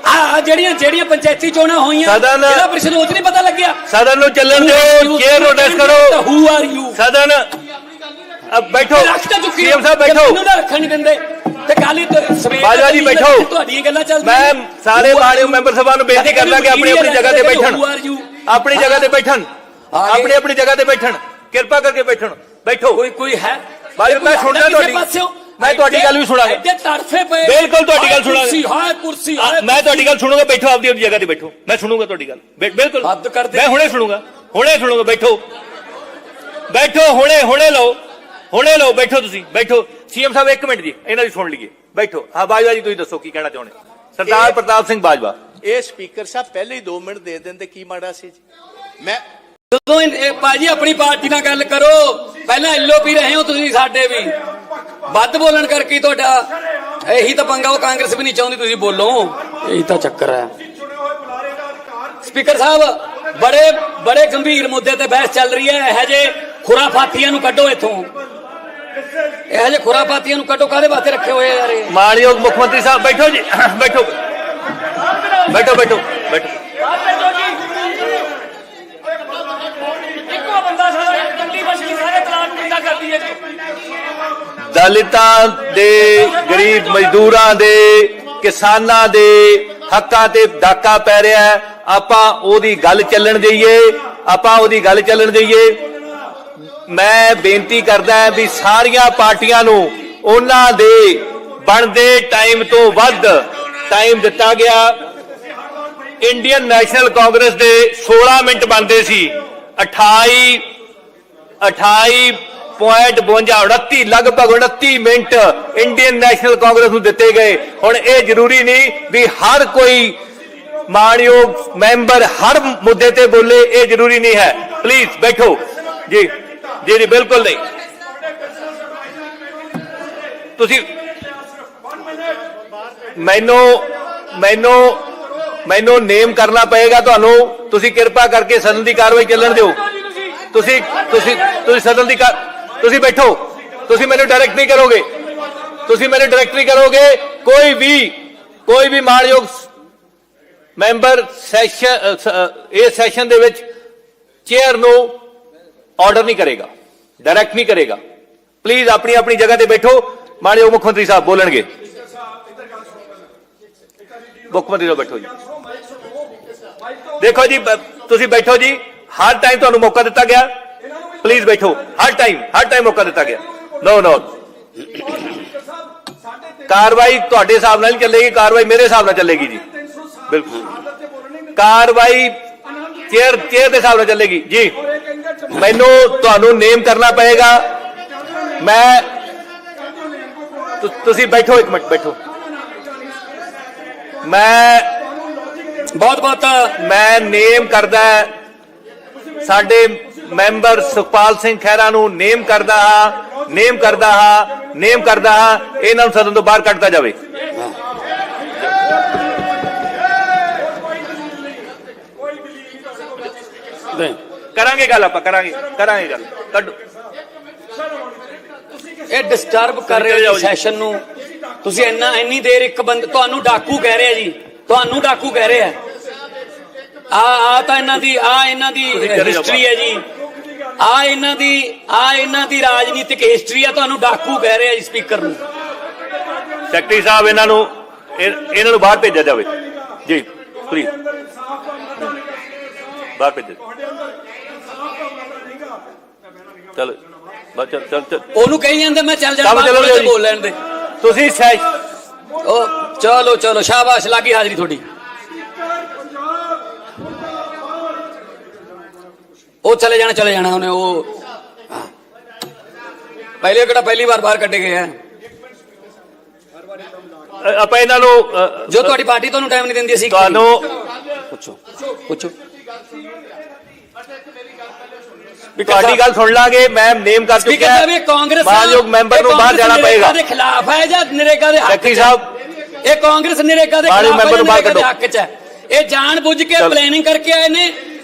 ਆ ਜਿਹੜੀਆਂ ਜਿਹੜੀਆਂ ਪੰਚਾਇਤੀ ਚੋਣਾਂ ਹੋਈਆਂ
ਸਦਨ-
ਇਹਦਾ ਪ੍ਰੀਸ਼ਦ ਉਹ ਚ ਨਹੀਂ ਪਤਾ ਲੱਗਿਆ।
ਸਦਨ ਨੂੰ ਚੱਲਣ ਦਿਓ ਚੇਅਰ ਨੋਟਿਸ ਕਰੋ।
ਹੂ ਆਰ ਯੂ
ਸਦਨ ਅਬ ਬੈਠੋ।
ਰੱਖ ਤਾਂ ਚੁੱਕੀ
ਸੀਐਮ ਸਾਹਿਬ ਬੈਠੋ।
ਮੈਨੂੰ ਨਾ ਰੱਖਣ ਨਹੀਂ ਦਿੰਦੇ ਤੇ ਕਾਲੀ ਸਵੇਰ
ਬਾਜਵਾ ਜੀ ਬੈਠੋ।
ਤੁਹਾਡੀਆਂ ਗੱਲਾਂ ਚੱਲਦੀਆਂ
ਮੈਂ। ਸਾਰੇ
you?
ਮੈਂਬਰ ਸਭਾ ਨੂੰ ਬੇਨਤੀ ਕਰਦਾ ਕਿ ਆਪਣੀ ਆਪਣੀ ਜਗ੍ਹਾ ਤੇ ਬੈਠਣ? ਆਪਣੀ ਜਗ੍ਹਾ ਤੇ ਬੈਠਣ। ਆਪਣੀ ਆਪਣੀ ਜਗ੍ਹਾ ਤੇ ਬੈਠਣ। ਕਿਰਪਾ ਕਰਕੇ ਬੈਠਣ। ਬੈਠੋ।
ਕੋਈ ਕੋਈ ਹੈ?
ਬਾਈ, ਮੈਂ ਸੁਣਦਾ
ਕਿਸੇ
ਤੁਹਾਡੀ-
ਪਾਸਿਓਂ?
ਮੈਂ ਤੁਹਾਡੀ ਗੱਲ ਵੀ ਸੁਣਾਂਗਾ।
ਐਡੇ ਤੜਫੇ ਪਏ
ਬਿਲਕੁਲ ਤੁਹਾਡੀ ਗੱਲ ਸੁਣਾਂਗਾ।
ਕੁਰਸੀ ਹਾਏ ਕੁਰਸੀ
ਮੈਂ ਤੁਹਾਡੀ ਗੱਲ ਸੁਣੂਗਾ ਬੈਠੋ ਆਪਦੀ ਆਪਣੀ ਜਗ੍ਹਾ ਤੇ ਬੈਠੋ। ਮੈਂ ਸੁਣੂਗਾ ਤੁਹਾਡੀ ਗੱਲ। ਬਿਲਕੁਲ।
ਹੱਦ ਕਰ ਦੇ।
ਮੈਂ ਹੁਣੇ ਸੁਣੂਗਾ। ਹੁਣੇ ਸੁਣੂਗਾ ਬੈਠੋ। ਬੈਠੋ ਹੁਣੇ ਹੁਣੇ ਲਓ। ਹੁਣੇ ਲਓ ਬੈਠੋ ਤੁਸੀਂ। ਬੈਠੋ। ਸੀਐਮ ਸਾਹਿਬ ਇੱਕ ਮਿੰਟ ਜੀ ਇਹਨਾਂ ਦੀ ਸੁਣ ਲਈਏ। ਬੈਠੋ। ਹਾਂ ਬਾਜਵਾ ਜੀ ਤੁਸੀਂ ਦੱਸੋ ਕੀ ਕਹਿਣਾ ਚਾਹੁੰਦੇ? ਸਰਦਾਰ ਪ੍ਰਤਾਪ ਸਿੰਘ ਬਾਜਵਾ।
ਇਹ ਸਪੀਕਰ ਸਾਹਿਬ ਪਹਿਲੇ ਹੀ 2 ਮਿੰਟ ਦੇ ਦਿੰਦੇ ਕੀ ਮਾੜਾ ਸੀ ਜੀ? ਮੈਂ
ਜਦੋਂ ਇਹ ਭਾਜੀ ਆਪਣੀ ਪਾਰਟੀ ਨਾਲ ਗੱਲ ਕਰੋ, ਪਹਿਲਾਂ ਐਲਓਪੀ ਰਹੇ ਹੋ ਤੁਸੀਂ ਸਾਡੇ ਵੀ। ਵੱਧ ਬੋਲਣ ਕਰਕੇ ਤੁਹਾਡਾ ਇਹੀ ਤਾਂ ਪੰਗਾ ਉਹ ਕਾਂਗਰਸ ਵੀ ਨਹੀਂ ਚਾਹੁੰਦੀ ਤੁਸੀਂ ਬੋਲੋ। ਇਹੀ ਤਾਂ ਚੱਕਰ ਹੈ। ਸਪੀਕਰ ਸਾਹਿਬ, ਬੜੇ ਬੜੇ ਗੰਭੀਰ ਮੁੱਦੇ ਤੇ ਬਹਿਸ ਚੱਲ ਰਹੀ ਹੈ। ਇਹ ਜੇ ਖੁਰਾਫਾਤੀਆਂ ਨੂੰ ਕੱਢੋ ਇੱਥੋਂ। ਇਹ ਜੇ ਖੁਰਾਫਾਤੀਆਂ ਨੂੰ ਕੱਢੋ, ਕਾਹਦੇ ਵਾਸਤੇ ਰੱਖੇ ਹੋਏ ਯਾਰ ਇਹ?
ਮਾਨਯੋਗ ਮੁੱਖ ਮੰਤਰੀ ਸਾਹਿਬ, ਬੈਠੋ ਜੀ। ਬੈਠੋ। ਬੈਠੋ ਬੈਠੋ ਬੈਠੋ
ਇੱਕੋ ਬੰਦਾ ਸਾਰਾ ਕੰਡੀ ਬਸੀ ਸਾਰੇ ਤਲਾਕ ਨੂੰ ਕਿੰਦਾ ਕਰਦੀ ਹੈ ਜੀ
ਦਲਿਤਾਂ ਦੇ, ਗਰੀਬ ਮਜ਼ਦੂਰਾਂ ਦੇ, ਕਿਸਾਨਾਂ ਦੇ ਹੱਕਾਂ ਤੇ ਡਾਕਾ ਪੈ ਰਿਹਾ ਹੈ। ਆਪਾਂ ਉਹਦੀ ਗੱਲ ਚੱਲਣ ਦਈਏ, ਆਪਾਂ ਉਹਦੀ ਗੱਲ ਚੱਲਣ ਦਈਏ। ਮੈਂ ਬੇਨਤੀ ਕਰਦਾ ਵੀ ਸਾਰੀਆਂ ਪਾਰਟੀਆਂ ਨੂੰ ਉਹਨਾਂ ਦੇ ਬਣਦੇ ਟਾਈਮ ਤੋਂ ਵੱਧ ਟਾਈਮ ਦਿੱਤਾ ਗਿਆ। ਇੰਡੀਅਨ ਨੈਸ਼ਨਲ ਕਾਂਗਰਸ ਦੇ 16 ਮਿੰਟ ਬਣਦੇ ਸੀ। 28 28.52 29 ਲਗਭਗ 29 ਮਿੰਟ ਇੰਡੀਅਨ ਨੈਸ਼ਨਲ ਕਾਂਗਰਸ ਨੂੰ ਦਿੱਤੇ ਗਏ। ਹੁਣ ਇਹ ਜ਼ਰੂਰੀ ਨਹੀਂ ਵੀ ਹਰ ਕੋਈ ਮਾਣਯੋਗ ਮੈਂਬਰ ਹਰ ਮੁੱਦੇ ਤੇ ਬੋਲੇ, ਇਹ ਜ਼ਰੂਰੀ ਨਹੀਂ ਹੈ। ਪਲੀਜ਼ ਬੈਠੋ। ਜੀ ਜੀ ਜੀ, ਬਿਲਕੁਲ ਨਹੀਂ। ਤੁਸੀਂ ਮੈਨੂੰ ਮੈਨੂੰ ਮੈਨੂੰ ਨੇਮ ਕਰਨਾ ਪਏਗਾ ਤੁਹਾਨੂੰ। ਤੁਸੀਂ ਕਿਰਪਾ ਕਰਕੇ ਸਦਨ ਦੀ ਕਾਰਵਾਈ ਚੱਲਣ ਦਿਓ। ਤੁਸੀਂ ਤੁਸੀਂ ਤੁਸੀਂ ਸਦਨ ਦੀ ਤੁਸੀਂ ਬੈਠੋ। ਤੁਸੀਂ ਮੈਨੂੰ ਡਾਇਰੈਕਟ ਨਹੀਂ ਕਰੋਗੇ। ਤੁਸੀਂ ਮੈਨੂੰ ਡਾਇਰੈਕਟ ਨਹੀਂ ਕਰੋਗੇ। ਕੋਈ ਵੀ ਕੋਈ ਵੀ ਮਾਣਯੋਗ ਮੈਂਬਰ ਸੈਸ਼ਨ ਇਹ ਸੈਸ਼ਨ ਦੇ ਵਿੱਚ ਚੇਅਰ ਨੂੰ ਆਰਡਰ ਨਹੀਂ ਕਰੇਗਾ। ਡਾਇਰੈਕਟ ਨਹੀਂ ਕਰੇਗਾ। ਪਲੀਜ਼ ਆਪਣੀ ਆਪਣੀ ਜਗ੍ਹਾ ਤੇ ਬੈਠੋ। ਮਾਣਯੋਗ ਮੁੱਖ ਮੰਤਰੀ ਸਾਹਿਬ ਬੋਲਣਗੇ। ਮੁੱਖ ਮੰਤਰੀ ਸਾਹਿਬ ਬੈਠੋ ਜੀ। ਦੇਖੋ ਜੀ ਤੁਸੀਂ ਬੈਠੋ ਜੀ। ਹਰ ਟਾਈਮ ਤੁਹਾਨੂੰ ਮੌਕਾ ਦਿੱਤਾ ਗਿਆ। ਪਲੀਜ਼ ਬੈਠੋ ਹਰ ਟਾਈਮ ਹਰ ਟਾਈਮ ਮੌਕਾ ਦਿੱਤਾ ਗਿਆ ਨੋ ਨੋ ਕਾਰਵਾਈ ਤੁਹਾਡੇ ਹਿਸਾਬ ਨਾਲ ਨਹੀਂ ਚੱਲੇਗੀ ਕਾਰਵਾਈ ਮੇਰੇ ਹਿਸਾਬ ਨਾਲ ਚੱਲੇਗੀ ਜੀ ਬਿਲਕੁਲ ਕਾਰਵਾਈ ਚੇਅਰ ਚੇਅਰ ਦੇ ਹਿਸਾਬ ਨਾਲ ਚੱਲੇਗੀ ਜੀ ਮੈਨੂੰ ਤੁਹਾਨੂੰ ਨੇਮ ਕਰਨਾ ਪਏਗਾ ਮੈਂ ਤੁ- ਤੁਸੀਂ ਬੈਠੋ ਇੱਕ ਮਿੰਟ ਬੈਠੋ ਮੈਂ
ਬਹੁਤ ਬਹੁਤ
ਮੈਂ ਨੇਮ ਕਰਦਾ ਸਾਡੇ ਮੈਂਬਰ ਸੁਖਪਾਲ ਸਿੰਘ ਖਹਿਰਾ ਨੂੰ ਨੇਮ ਕਰਦਾ ਹਾਂ ਨੇਮ ਕਰਦਾ ਹਾਂ ਨੇਮ ਕਰਦਾ ਹਾਂ ਇਹਨਾਂ ਨੂੰ ਸਦਨ ਤੋਂ ਬਾਹਰ ਕੱਢਤਾ ਜਾਵੇ। ਕਰਾਂਗੇ ਗੱਲ ਆਪਾਂ ਕਰਾਂਗੇ ਕਰਾਂਗੇ ਗੱਲ। ਕੱਢੋ।
ਇਹ ਡਿਸਟਰਬ ਕਰ ਰਹੇ ਹੋ। ਸੈਸ਼ਨ ਨੂੰ। ਤੁਸੀਂ ਇੰਨਾ ਇੰਨੀ ਦੇਰ ਇੱਕ ਬੰਦ ਤੁਹਾਨੂੰ ਡਾਕੂ ਕਹਿ ਰਿਹਾ ਜੀ। ਤੁਹਾਨੂੰ ਡਾਕੂ ਕਹਿ ਰਿਹਾ। ਆ ਆ ਤਾਂ ਇਹਨਾਂ ਦੀ ਆ ਇਹਨਾਂ ਦੀ ਹਿਸਟਰੀ ਹੈ ਜੀ। ਆ ਇਹਨਾਂ ਦੀ ਆ ਇਹਨਾਂ ਦੀ ਰਾਜਨੀਤਿਕ ਹਿਸਟਰੀ ਹੈ ਤੁਹਾਨੂੰ ਡਾਕੂ ਕਹਿ ਰਿਹਾ ਜੀ ਸਪੀਕਰ ਨੂੰ।
ਸੈਕਟਰੀ ਸਾਹਿਬ ਇਹਨਾਂ ਨੂੰ ਇਹ- ਇਹਨਾਂ ਨੂੰ ਬਾਹਰ ਭੇਜਿਆ ਜਾਵੇ। ਜੀ ਪਲੀਜ਼ ਬਾਹਰ ਭੇਜੋ ਚਲੋ ਚੱਲ ਚੱਲ
ਉਹਨੂੰ ਕਹੀ ਜਾਂਦੇ ਮੈਂ ਚੱਲ ਜਾਣਾ ਬਾਹਰ। ਬੋਲ ਲੈਣ ਦੇ।
ਤੁਸੀਂ ਸੈ
ਉਹ ਚਲੋ ਚਲੋ ਸ਼ਾਬਾਸ਼ ਲੱਗੀ ਹਾਜ਼ਰੀ ਤੁਹਾਡੀ। ਉਹ ਚਲੇ ਜਾਣਾ ਚਲੇ ਜਾਣਾ ਉਹਨੇ ਉਹ ਹਾਂ। ਪਹਿਲੇ ਕਿਹੜਾ ਪਹਿਲੀ ਵਾਰ ਬਾਹਰ ਕੱਢੇ ਗਏ ਆ
ਆਪਾਂ ਇਹਨਾਂ ਨੂੰ
ਜੋ ਤੁਹਾਡੀ ਪਾਰਟੀ ਤੁਹਾਨੂੰ ਟਾਈਮ ਨਹੀਂ ਦਿੰਦੀ ਅਸੀਂ
ਤੁਹਾਨੂੰ
ਪੁੱਛੋ ਪੁੱਛੋ
ਤੁਹਾਡੀ ਗੱਲ ਸੁਣ ਲਾਂਗੇ ਮੈਂ ਨੇਮ ਕਰ ਚੁੱਕਿਆ
ਇਹ ਕਾਂਗਰਸ
ਮਾਨਯੋਗ ਮੈਂਬਰ ਨੂੰ ਬਾਹਰ ਜਾਣਾ ਪਏਗਾ
ਦੇ ਖਿਲਾਫ ਹੈ ਜਾਂ ਨਰੇਗਾ ਦੇ ਹੱਕ ਚ ਹੈ?
ਸਾਹਿਬ
ਇਹ ਕਾਂਗਰਸ ਨਰੇਗਾ ਦੇ ਖਿਲਾਫ ਹੈ
ਮੈਂਬਰ
ਜਾਂ
ਨੂੰ ਬਾਹਰ
ਨਰੇਗਾ ਦੇ
ਕੱਢੋ।
ਹੱਕ ਚ ਹੈ ਇਹ ਜਾਣ ਬੁੱਝ ਕੇ। ਪਲੈਨਿੰਗ ਕਰਕੇ ਆਏ ਨੇ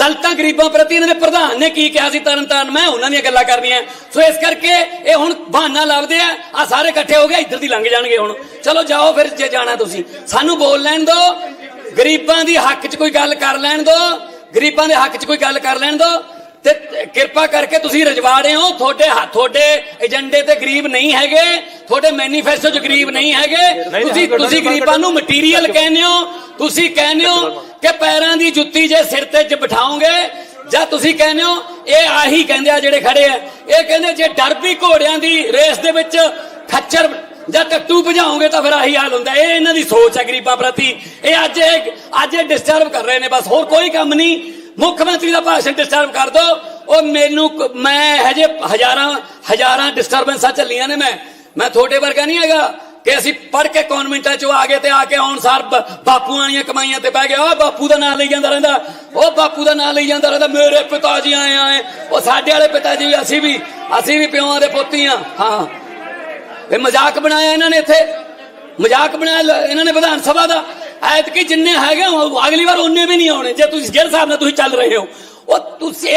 ਦਲਤਾਂ ਗਰੀਬਾਂ ਪ੍ਰਤੀ ਇਹਨਾਂ ਦੇ ਪ੍ਰਧਾਨ ਨੇ ਕੀ ਕਿਹਾ ਸੀ? ਤਰਨ ਤਾਰਨ, ਮੈਂ ਉਹਨਾਂ ਦੀਆਂ ਗੱਲਾਂ ਕਰਨੀਆਂ। ਸੋ ਇਸ ਕਰਕੇ ਇਹ ਹੁਣ ਬਹਾਨਾ ਲੱਭਦੇ ਆ। ਆ ਸਾਰੇ ਇਕੱਠੇ ਹੋ ਗਏ, ਇੱਧਰ ਦੀ ਲੰਘ ਜਾਣਗੇ ਹੁਣ। ਚਲੋ ਜਾਓ ਫਿਰ ਜੇ ਜਾਣਾ ਤੁਸੀਂ। ਸਾਨੂੰ ਬੋਲ ਲੈਣ ਦਿਓ ਗਰੀਬਾਂ ਦੀ ਹੱਕ 'ਚ ਕੋਈ ਗੱਲ ਕਰ ਲੈਣ ਦਿਓ ਗਰੀਬਾਂ ਦੇ ਹੱਕ 'ਚ ਕੋਈ ਗੱਲ ਕਰ ਲੈਣ ਦਿਓ ਤੇ ਕਿਰਪਾ ਕਰਕੇ ਤੁਸੀਂ ਰਜਵਾੜੇ ਹੋ। ਤੁਹਾਡੇ ਹੱਥ ਤੁਹਾਡੇ ਏਜੰਡੇ ਤੇ ਗਰੀਬ ਨਹੀਂ ਹੈਗੇ। ਤੁਹਾਡੇ ਮੈਨੀਫੈਸਟੋ 'ਚ ਗਰੀਬ ਨਹੀਂ ਹੈਗੇ। ਤੁਸੀਂ ਤੁਸੀਂ ਗਰੀਬਾਂ ਨੂੰ ਮਟੀਰੀਅਲ ਕਹਿੰਦੇ ਹੋ। ਤੁਸੀਂ ਕਹਿੰਦੇ ਹੋ ਕਿ ਪੈਰਾਂ ਦੀ ਜੁੱਤੀ ਜੇ ਸਿਰ ਤੇ ਜ ਬਿਠਾਓਗੇ ਜਾਂ ਤੁਸੀਂ ਕਹਿੰਦੇ ਹੋ ਇਹ ਆਹੀ ਕਹਿੰਦੇ ਆ ਜਿਹੜੇ ਖੜੇ ਆ। ਇਹ ਕਹਿੰਦੇ ਜੇ ਡਰ ਵੀ ਘੋੜਿਆਂ ਦੀ ਰੇਸ ਦੇ ਵਿੱਚ ਖੱਚਰ ਜਾਂ ਟੱਟੂ ਭਜਾਓਗੇ ਤਾਂ ਫਿਰ ਆਹੀ ਹਾਲ ਹੁੰਦਾ। ਇਹ ਇਹਨਾਂ ਦੀ ਸੋਚ ਹੈ ਗਰੀਬਾਂ ਪ੍ਰਤੀ। ਇਹ ਅੱਜ ਇਹ ਅੱਜ ਇਹ ਡਿਸਟਰਬ ਕਰ ਰਹੇ ਨੇ। ਬਸ ਹੋਰ ਕੋਈ ਕੰਮ ਨਹੀਂ। ਮੁੱਖ ਮੰਤਰੀ ਦਾ ਭਾਸ਼ਣ ਡਿਸਟਰਬ ਕਰ ਦੋ। ਉਹ ਮੈਨੂੰ ਮੈਂ ਹਜੇ ਹਜ਼ਾਰਾਂ ਹਜ਼ਾਰਾਂ ਡਿਸਟਰਬੈਂਸਾਂ ਚੱਲੀਆਂ ਨੇ ਮੈਂ। ਮੈਂ ਤੁਹਾਡੇ ਵਰਗਾ ਨਹੀਂ ਹੈਗਾ ਕਿ ਅਸੀਂ ਪੜ ਕੇ ਕਨਵੈਂਟਾਂ ਚੋਂ ਆ ਗਏ ਤੇ ਆ ਕੇ ਆਉਣ ਬਾਪੂਆਂ ਦੀਆਂ ਕਮਾਈਆਂ ਤੇ ਬਹਿ ਗਏ। ਉਹ ਬਾਪੂ ਦਾ ਨਾਂ ਲਈ ਜਾਂਦਾ ਰਹਿੰਦਾ। ਉਹ ਬਾਪੂ ਦਾ ਨਾਂ ਲਈ ਜਾਂਦਾ ਰਹਿੰਦਾ। ਮੇਰੇ ਪਿਤਾ ਜੀ ਆਏ ਆਏ। ਉਹ ਸਾਡੇ ਵਾਲੇ ਪਿਤਾ ਜੀ ਅਸੀਂ ਵੀ ਅਸੀਂ ਵੀ ਪਿਓਾਂ ਦੇ ਪੋਤੀ ਹਾਂ ਹਾਂ। ਇਹ ਮਜ਼ਾਕ ਬਣਾਇਆ ਇਹਨਾਂ ਨੇ ਇੱਥੇ। ਮਜ਼ਾਕ ਬਣਾਇਆ ਇਹਨਾਂ ਨੇ ਵਿਧਾਨ ਸਭਾ ਦਾ। ਐਤਕੀ ਜਿੰਨੇ ਹੈਗੇ ਉਹ ਅਗਲੀ ਵਾਰ ਉਹਨੇ ਵੀ ਨਹੀਂ ਆਉਣੇ। ਜੇ ਤੁਸੀਂ ਜਿਹੜੇ ਹਿਸਾਬ ਨਾਲ ਤੁਸੀਂ ਚੱਲ ਰਹੇ ਹੋ, ਉਹ ਤੁਸੀਂ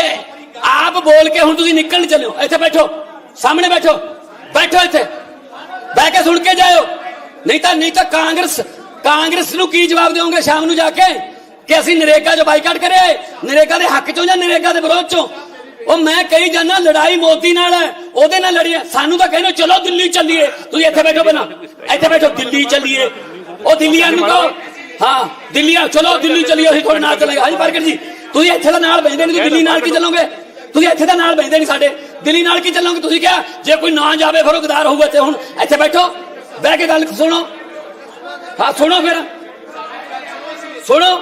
ਆਪ ਬੋਲ ਕੇ ਹੁਣ ਤੁਸੀਂ ਨਿਕਲਣ ਚੱਲੇ ਹੋ। ਇੱਥੇ ਬੈਠੋ, ਸਾਹਮਣੇ ਬੈਠੋ ਬੈਠੋ ਇੱਥੇ। ਬਹਿ ਕੇ ਸੁਣ ਕੇ ਜਾਇਓ। ਨਹੀਂ ਤਾਂ ਨਹੀਂ ਤਾਂ ਕਾਂਗਰਸ ਕਾਂਗਰਸ ਨੂੰ ਕੀ ਜਵਾਬ ਦਿਓਗੇ ਸ਼ਾਮ ਨੂੰ ਜਾ ਕੇ? ਕਿ ਅਸੀਂ ਨਰੇਗਾ 'ਚ ਬਾਈਕਾਟ ਕਰਿਆ ਨਰੇਗਾ ਦੇ ਹੱਕ 'ਚੋਂ ਜਾਂ ਨਰੇਗਾ ਦੇ ਵਿਰੋਧ 'ਚੋਂ? ਉਹ ਮੈਂ ਕਹੀ ਜਾਨਾ ਲੜਾਈ ਮੋਦੀ ਨਾਲ ਹੈ, ਉਹਦੇ ਨਾਲ ਲੜੀਏ। ਸਾਨੂੰ ਤਾਂ ਕਹਿੰਦੇ, ਚਲੋ ਦਿੱਲੀ ਚੱਲੀਏ। ਤੁਸੀਂ ਇੱਥੇ ਬੈਠੋ ਬਣਾ ਇੱਥੇ ਬੈਠੋ, ਦਿੱਲੀ ਚੱਲੀਏ। ਉਹ ਦਿੱਲੀ ਨੂੰ ਕਹੋ। ਹਾਂ ਦਿੱਲੀ ਆ ਚਲੋ ਦਿੱਲੀ ਚੱਲੀਏ ਅਸੀਂ ਤੁਹਾਡੇ ਨਾਲ ਚੱਲਾਂਗੇ ਹਾਂਜੀ ਪ੍ਰਗਟ ਜੀ ਤੁਸੀਂ ਇੱਥੇ ਦਾ ਨਾਲ ਬੈਠਦੇ ਨਹੀਂ ਤੁਸੀਂ ਦਿੱਲੀ ਨਾਲ ਕੀ ਚੱਲੋਗੇ ਤੁਸੀਂ ਇੱਥੇ ਦਾ ਨਾਲ ਬੈਠਦੇ ਨਹੀਂ ਸਾਡੇ ਦਿੱਲੀ ਨਾਲ ਕੀ ਚੱਲੋਗੇ ਤੁਸੀਂ ਕਿਹਾ ਜੇ ਕੋਈ ਨਾ ਜਾਵੇ ਫਿਰ ਉਹ ਗਦਾਰ ਹੋਊਗਾ ਤੇ ਹੁਣ ਇੱਥੇ ਬੈਠੋ ਬਹਿ ਕੇ ਗੱਲ ਸੁਣੋ ਹਾਂ ਸੁਣੋ ਫਿਰ ਸੁਣੋ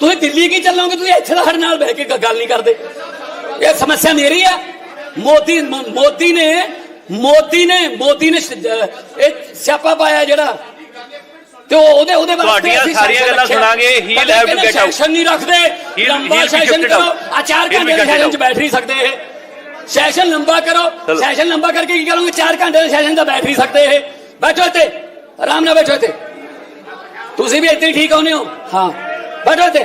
ਤੁਸੀਂ ਦਿੱਲੀ ਕੀ ਚੱਲੋਗੇ ਤੁਸੀਂ ਇੱਥੇ ਦਾ ਸਾਡੇ ਨਾਲ ਬਹਿ ਕੇ ਗ- ਗੱਲ ਨਹੀਂ ਕਰਦੇ ਇਹ ਸਮੱਸਿਆ ਮੇਰੀ ਹੈ ਮੋਦੀ ਮੋ- ਮੋਦੀ ਨੇ ਮੋਦੀ ਨੇ ਮੋਦੀ ਨੇ ਸ਼- ਅਹ ਇਹ ਸਿਆਪਾ ਪਾਇਆ ਜਿਹੜਾ ਤੇ ਉਹ ਉਹਦੇ ਉਹਦੇ ਵਾਸਤੇ
ਤੁਹਾਡੀਆਂ ਸਾਰੀਆਂ ਗੱਲਾਂ। ਸੁਣਾਂਗੇ, have to
ਕਹਿੰਦੇ
get out.
ਸੈਸ਼ਨ ਨਹੀਂ ਰੱਖਦੇ। ਲੰਬਾ ਸੈਸ਼ਨ ਕਰੋ. ਆ ਚਾਰ ਘੰਟੇ ਦੇ ਸੈਸ਼ਨ ਚ. ਬੈਠ ਨਹੀਂ ਸਕਦੇ ਇਹ। ਸੈਸ਼ਨ ਲੰਬਾ ਕਰੋ। ਸੈਸ਼ਨ ਲੰਬਾ ਕਰਕੇ ਕੀ ਕਰੋਗੇ? 4 ਘੰਟੇ ਦੇ ਸੈਸ਼ਨ ਦਾ ਬੈਠ ਨਹੀਂ ਸਕਦੇ ਇਹ। ਬੈਠੋ ਇੱਥੇ। ਆਰਾਮ ਨਾਲ ਬੈਠੋ ਇੱਥੇ। ਤੁਸੀਂ ਵੀ ਇੱਥੇ ਹੀ ਠੀਕ ਆਉਨੇ ਹੋ। ਹਾਂ। ਬੈਠੋ ਇੱਥੇ।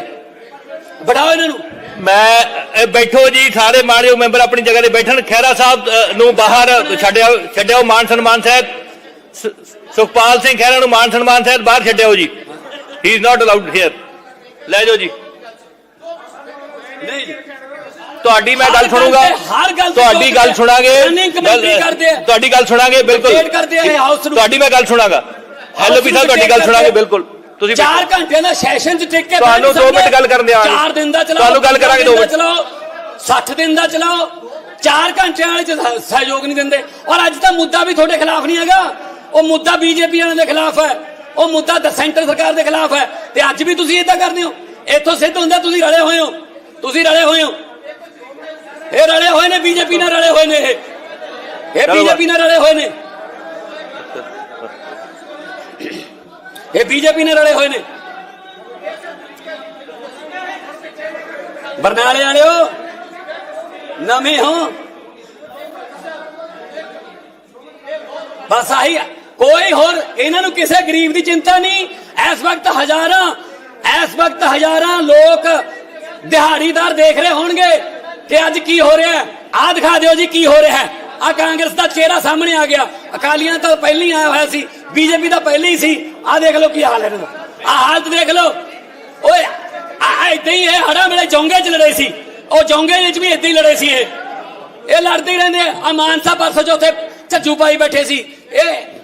ਬਿਠਾਓ ਇਹਨਾਂ ਨੂੰ।
ਮੈਂ ਇਹ ਬੈਠੋ ਜੀ ਸਾਰੇ ਮਾਣਯੋਗ ਮੈਂਬਰ ਆਪਣੀ ਜਗ੍ਹਾ ਤੇ ਬੈਠਣ। ਖਹਿਰਾ ਸਾਹਿਬ ਨੂੰ ਬਾਹਰ ਛੱਡਿਓ ਛੱਡਿਓ ਮਾਨ ਸਨਮਾਨ ਸਾਹਿਬ। ਸੁਖਪਾਲ ਸਿੰਘ ਖਹਿਰਾ ਨੂੰ ਮਾਨ ਸਨਮਾਨ ਸਾਹਿਬ ਬਾਹਰ ਛੱਡਿਓ ਜੀ he is not allowed here ਲੈ ਜਾਓ ਜੀ
ਨਹੀਂ
ਤੁਹਾਡੀ ਮੈਂ ਗੱਲ ਸੁਣੂਗਾ ਤੁਹਾਡੀ ਗੱਲ ਸੁਣਾਂਗੇ। ਤੁਹਾਡੀ ਗੱਲ ਸੁਣਾਂਗੇ ਬਿਲਕੁਲ। ਤੁਹਾਡੀ ਮੈਂ ਗੱਲ ਸੁਣਾਗਾ ਹੈਲੋ ਵੀ ਸਾਹਿਬ ਤੁਹਾਡੀ ਗੱਲ ਸੁਣਾਂਗੇ ਬਿਲਕੁਲ ਤੁਸੀਂ ਬੈਠੋ।
4 ਘੰਟੇ ਦਾ ਸੈਸ਼ਨ ਚ ਟਿਕ ਕੇ
ਤੁਹਾਨੂੰ
ਬੈਠ
ਦੋ
ਸਕਦੇ।
ਮਿੰਟ ਗੱਲ ਕਰਨ ਦਿਆਂਗੇ।
ਚਾਰ ਦਿਨ ਦਾ ਚਲਾਓ
ਤੁਹਾਨੂੰ ਗੱਲ ਕਰਾਂਗੇ ਦੋ
ਦਿਨ ਦਾ
ਮਿੰਟ।
ਚਲਾਓ 60 ਦਿਨ ਦਾ ਚਲਾਓ 4 ਘੰਟਿਆਂ ਵਾਲੇ ਚ ਸਹ- ਸਹਿਯੋਗ ਨਹੀਂ ਦਿੰਦੇ ਔਰ ਅੱਜ ਤਾਂ ਮੁੱਦਾ ਵੀ ਤੁਹਾਡੇ ਖਿਲਾਫ ਨਹੀਂ ਹੈਗਾ ਉਹ ਮੁੱਦਾ ਬੀਜੇਪੀ ਵਾਲਿਆਂ ਦੇ ਖਿਲਾਫ ਹੈ। ਉਹ ਮੁੱਦਾ ਤਾਂ ਸੈਂਟਰ ਸਰਕਾਰ ਦੇ ਖਿਲਾਫ ਹੈ। ਤੇ ਅੱਜ ਵੀ ਤੁਸੀਂ ਇਦਾਂ ਕਰਦੇ ਹੋ? ਇੱਥੋਂ ਸਿੱਧ ਹੁੰਦਾ ਤੁਸੀਂ ਰਲੇ ਹੋਏ ਹੋ। ਤੁਸੀਂ ਰਲੇ ਹੋਏ ਹੋ। ਇਹ ਰਲੇ ਹੋਏ ਨੇ ਬੀਜੇਪੀ ਨਾਲ ਰਲੇ ਹੋਏ ਨੇ ਇਹ। ਇਹ ਬੀਜੇਪੀ ਨਾਲ ਰਲੇ ਹੋਏ ਨੇ। ਇਹ ਬੀਜੇਪੀ ਨਾਲ ਰਲੇ ਹੋਏ ਨੇ। ਬਰਨਾਲੇ ਵਾਲਿਓ ਨਵੇਂ ਹੋ। ਬਸ ਆਹੀ। ਕੋਈ ਹੋਰ, ਇਹਨਾਂ ਨੂੰ ਕਿਸੇ ਗਰੀਬ ਦੀ ਚਿੰਤਾ ਨਹੀਂ। ਇਸ ਵਕਤ ਹਜ਼ਾਰਾਂ, ਇਸ ਵਕਤ ਹਜ਼ਾਰਾਂ ਲੋਕ ਦਿਹਾੜੀਦਾਰ ਦੇਖ ਰਹੇ ਹੋਣਗੇ ਕਿ ਅੱਜ ਕੀ ਹੋ ਰਿਹਾ ਹੈ। ਆਹ ਦਿਖਾ ਦਿਓ ਜੀ ਕੀ ਹੋ ਰਿਹਾ ਹੈ। ਆ ਕਾਂਗਰਸ ਦਾ ਚਿਹਰਾ ਸਾਹਮਣੇ ਆ ਗਿਆ। ਅਕਾਲੀਆਂ ਤਾਂ ਪਹਿਲਾਂ ਹੀ ਆਇਆ ਹੋਇਆ ਸੀ, ਬੀਜੇਪੀ ਦਾ ਪਹਿਲਾਂ ਹੀ ਸੀ। ਆਹ ਦੇਖ ਲਓ ਕੀ ਹਾਲ ਹੈ ਇਹਨਾਂ ਦਾ। ਆਹ ਹਾਲਤ ਦੇਖ ਲਓ। ਓਏ ਆ ਇਦਾਂ ਹੀ ਇਹ ਹੜਾ ਵੇਲੇ ਚੌਂਗੇ ਚ ਲੜੇ ਸੀ। ਉਹ ਜੌਂਗੇ ਵਿੱਚ ਵੀ ਇਦਾਂ ਹੀ ਲੜੇ ਸੀ ਇਹ। ਇਹ ਲੜਦੇ ਰਹਿੰਦੇ ਆ। ਆਹ ਮਾਨਸਾ ਪਰਸੋਂ ਚੌਥੇ ਝੱਜੂ ਪਾਈ ਬੈਠੇ ਸੀ। ਇਹ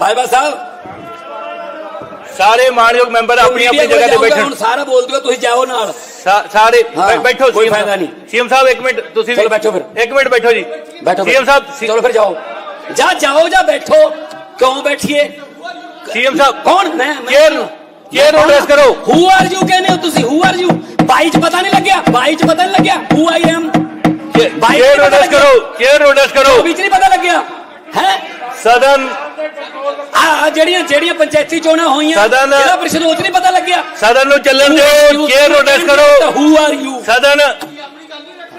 ਬਾਈ ਬਾ ਸਾਹਿਬ
ਸਾਰੇ ਮਾਨਯੋਗ ਮੈਂਬਰ ਆਪਣੀ ਆਪਣੀ
Media
ਜਗ੍ਹਾ ਤੇ
ਕੋਲ ਜਾਊਗਾ,
ਬੈਠਣ
ਹੁਣ ਸਾਰਾ ਬੋਲ ਦਿਓ ਤੁਸੀਂ ਜਾਓ ਨਾਲ
ਸਾ- ਸਾਰੇ
ਹਾਂ,
ਬੈ- ਬੈਠੋ
ਕੋਈ
CM
ਫਾਇਦਾ
ਸਾਹਿਬ।
ਨਹੀਂ।
CM ਸਾਹਿਬ ਇੱਕ ਮਿੰਟ ਤੁਸੀਂ ਵੀ-
ਚਲੋ ਬੈਠੋ ਫਿਰ।
ਇੱਕ ਮਿੰਟ ਬੈਠੋ ਜੀ
ਬੈਠੋ ਫਿਰ।
ਸੀਐਮ ਸਾਹਿਬ ਸੀ-
ਚਲੋ ਫਿਰ ਜਾਓ ਜਾ ਜਾਓ ਜਾਂ ਬੈਠੋ ਕਿਉਂ ਬੈਠੀਏ
ਸੀਐਮ ਸਾਹਿਬ
ਕੌਣ ਮੈਂ
ਚੇਅਰ ਨੂੰ ਚੇਅਰ ਨੂੰ address ਕਰੋ
ਹੂ ਆਰ ਯੂ ਕਹਿੰਦੇ ਹੋ ਤੁਸੀਂ ਹੂ ਆਰ ਯੂ ਬਾਈ ਚ ਪਤਾ ਨਹੀਂ ਲੱਗਿਆ ਬਾਈ ਚ ਪਤਾ ਨਹੀਂ ਲੱਗਿਆ who I am by
chair ਨੂੰ address ਕਰੋ ਚੇਅਰ ਨੂੰ address ਕਰੋ
ਵਿੱਚ ਨਹੀਂ ਪਤਾ ਲੱਗਿਆ ਹੈ
ਸਦਨ
ਆ ਜਿਹੜੀਆਂ ਜਿਹੜੀਆਂ ਪੰਚਾਇਤੀ ਚੋਣਾਂ ਹੋਈਆਂ
ਸਦਨ-
ਇਹਦਾ ਪ੍ਰਸ਼ਨ ਉਹ 'ਚ ਨਹੀਂ ਪਤਾ ਲੱਗਿਆ।
ਸਦਨ ਨੂੰ ਚੱਲਣ ਦਿਓ ਚੇਅਰ ਨੂੰ address ਕਰੋ।
ਹੂ ਆਰ ਯੂ
ਸਦਨ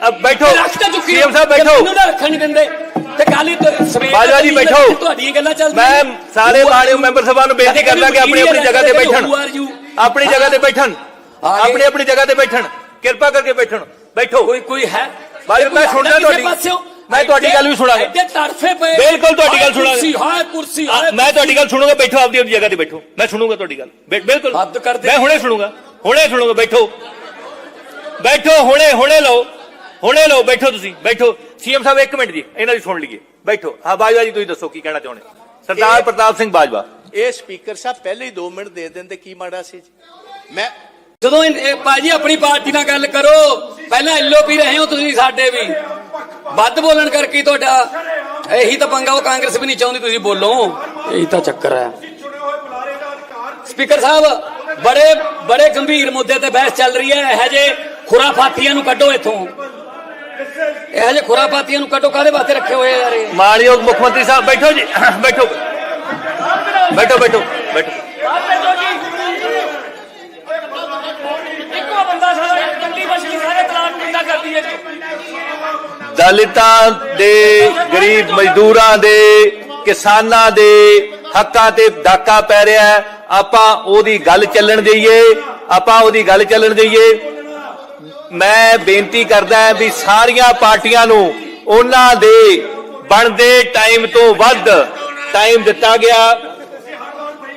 ਅਬ ਬੈਠੋ।
ਰੱਖ ਤਾਂ ਚੁੱਕੀ
ਸੀਐਮ ਸਾਹਿਬ ਬੈਠੋ।
ਮੈਨੂੰ ਨਾ ਰੱਖਣ ਨਹੀਂ ਦਿੰਦੇ? ਤੇ ਕੱਲ ਸਵੇਰ
ਬਾਜਵਾ ਜੀ, ਬੈਠੋ।
ਤੁਹਾਡੀਆਂ ਗੱਲਾਂ ਚੱਲਦੀਆਂ
ਮੈਂ ਸਾਰੇ ਮਾਨਯੋਗ ਮੈਂਬਰ ਸਾਹਿਬਾਨ ਨੂੰ ਬੇਨਤੀ ਕਰਦਾ ਕਿ ਆਪਣੀ ਆਪਣੀ ਜਗ੍ਹਾ ਤੇ ਬੈਠਣ। ਆਪਣੀ ਜਗ੍ਹਾ ਤੇ ਬੈਠਣ। ਆਪਣੀ ਆਪਣੀ ਜਗ੍ਹਾ ਤੇ ਬੈਠਣ। ਕਿਰਪਾ ਕਰਕੇ ਬੈਠਣ ਬੈਠੋ।
ਕੋਈ ਕੋਈ ਹੈ? ਕੋਈ
ਮੈਂ ਸੁਣਦਾ ਤੁਹਾਡੀ-? ਮੈਂ ਤੁਹਾਡੀ ਗੱਲ ਵੀ ਸੁਣਾਂਗਾ।
ਐਡੇ ਤਰਫੇ ਪਏ
ਬਿਲਕੁਲ ਤੁਹਾਡੀ ਗੱਲ ਸੁਣਾਂਗਾ।
ਕੁਰਸੀ ਹਾਏ ਕੁਰਸੀ
ਮੈਂ ਤੁਹਾਡੀ ਗੱਲ ਸੁਣੂਗਾ ਬੈਠੋ ਆਪਦੀ ਆਪਦੀ ਜਗ੍ਹਾ ਤੇ ਬੈਠੋ। ਮੈਂ ਸੁਣੂਗਾ ਤੁਹਾਡੀ ਗੱਲ। ਬਿਲਕੁਲ।
ਹੱਦ ਕਰਦੇ।
ਮੈਂ ਹੁਣੇ ਸੁਣੂਗਾ। ਹੁਣੇ ਸੁਣੂਗਾ ਬੈਠੋ। ਬੈਠੋ ਹੁਣੇ ਹੁਣੇ ਲਓ। ਹੁਣੇ ਲਓ ਬੈਠੋ ਤੁਸੀਂ। ਬੈਠੋ। ਸੀਐਮ ਸਾਹਿਬ ਇੱਕ ਮਿੰਟ ਜੀ ਇਹਨਾਂ ਦੀ ਸੁਣ ਲਈਏ। ਬੈਠੋ। ਹਾਂ ਬਾਜਵਾ ਜੀ ਤੁਸੀਂ ਦੱਸੋ ਕੀ ਕਹਿਣਾ ਚਾਹੁੰਦੇ? ਸਰਦਾਰ ਪ੍ਰਤਾਪ ਸਿੰਘ ਬਾਜਵਾ।
ਇਹ ਸਪੀਕਰ ਸਾਹਿਬ ਪਹਿਲੇ ਹੀ 2 ਮਿੰਟ ਦੇ ਦਿੰਦੇ ਕੀ ਮਾੜਾ ਸੀ ਜੀ? ਮੈਂ
ਜਦੋਂ ਭਾਜੀ ਆਪਣੀ ਪਾਰਟੀ ਨਾਲ ਗੱਲ ਕਰੋ। ਪਹਿਲਾਂ ਐਲਓਪੀ ਰਹੇ ਹੋ ਤੁਸੀਂ ਸਾਡੇ ਵੀ। ਵੱਧ ਬੋਲਣ ਕਰਕੇ ਤੁਹਾਡਾ ਇਹੀ ਤਾਂ ਪੰਗਾ ਉਹ ਕਾਂਗਰਸ ਵੀ ਨਹੀਂ ਚਾਹੁੰਦੀ ਤੁਸੀਂ ਬੋਲੋ। ਇਹੀ ਤਾਂ ਚੱਕਰ ਹੈ। ਸਪੀਕਰ ਸਾਹਿਬ ਬੜੇ ਬੜੇ ਗੰਭੀਰ ਮੁੱਦੇ ਤੇ ਬਹਿਸ ਚੱਲ ਰਹੀ ਹੈ। ਇਹ ਜੇ ਖੁਰਾਫਾਤੀਆਂ ਨੂੰ ਕੱਢੋ ਇੱਥੋਂ। ਇਹ ਜੇ ਖੁਰਾਫਾਤੀਆਂ ਨੂੰ ਕੱਢੋ। ਕਾਹਦੇ ਵਾਸਤੇ ਰੱਖੇ ਹੋਏ ਯਾਰ ਇਹ?
ਮਾਨਯੋਗ ਮੁੱਖ ਮੰਤਰੀ ਸਾਹਿਬ ਬੈਠੋ ਜੀ। ਬੈਠੋ। ਬੈਠੋ ਬੈਠੋ। ਬੈਠੋ।
ਇੱਕੋ ਬੰਦਾ ਸਾਰਾ ਕੰਡੀ ਸਾਰੇ ਤਲਾਕ ਨੂੰ ਕਰਦੀ ਹੈ ਜੀ
ਦਲਿਤਾਂ ਦੇ, ਗਰੀਬ ਮਜ਼ਦੂਰਾਂ ਦੇ, ਕਿਸਾਨਾਂ ਦੇ ਹੱਕਾਂ ਤੇ ਡਾਕਾ ਪੈ ਰਿਹਾ ਹੈ। ਆਪਾਂ ਉਹਦੀ ਗੱਲ ਚੱਲਣ ਦਈਏ, ਆਪਾਂ ਉਹਦੀ ਗੱਲ ਚੱਲਣ ਦਈਏ। ਮੈਂ ਬੇਨਤੀ ਕਰਦਾ ਹਾਂ ਵੀ ਸਾਰੀਆਂ ਪਾਰਟੀਆਂ ਨੂੰ ਉਹਨਾਂ ਦੇ ਬਣਦੇ ਟਾਈਮ ਤੋਂ ਵੱਧ ਟਾਈਮ ਦਿੱਤਾ ਗਿਆ।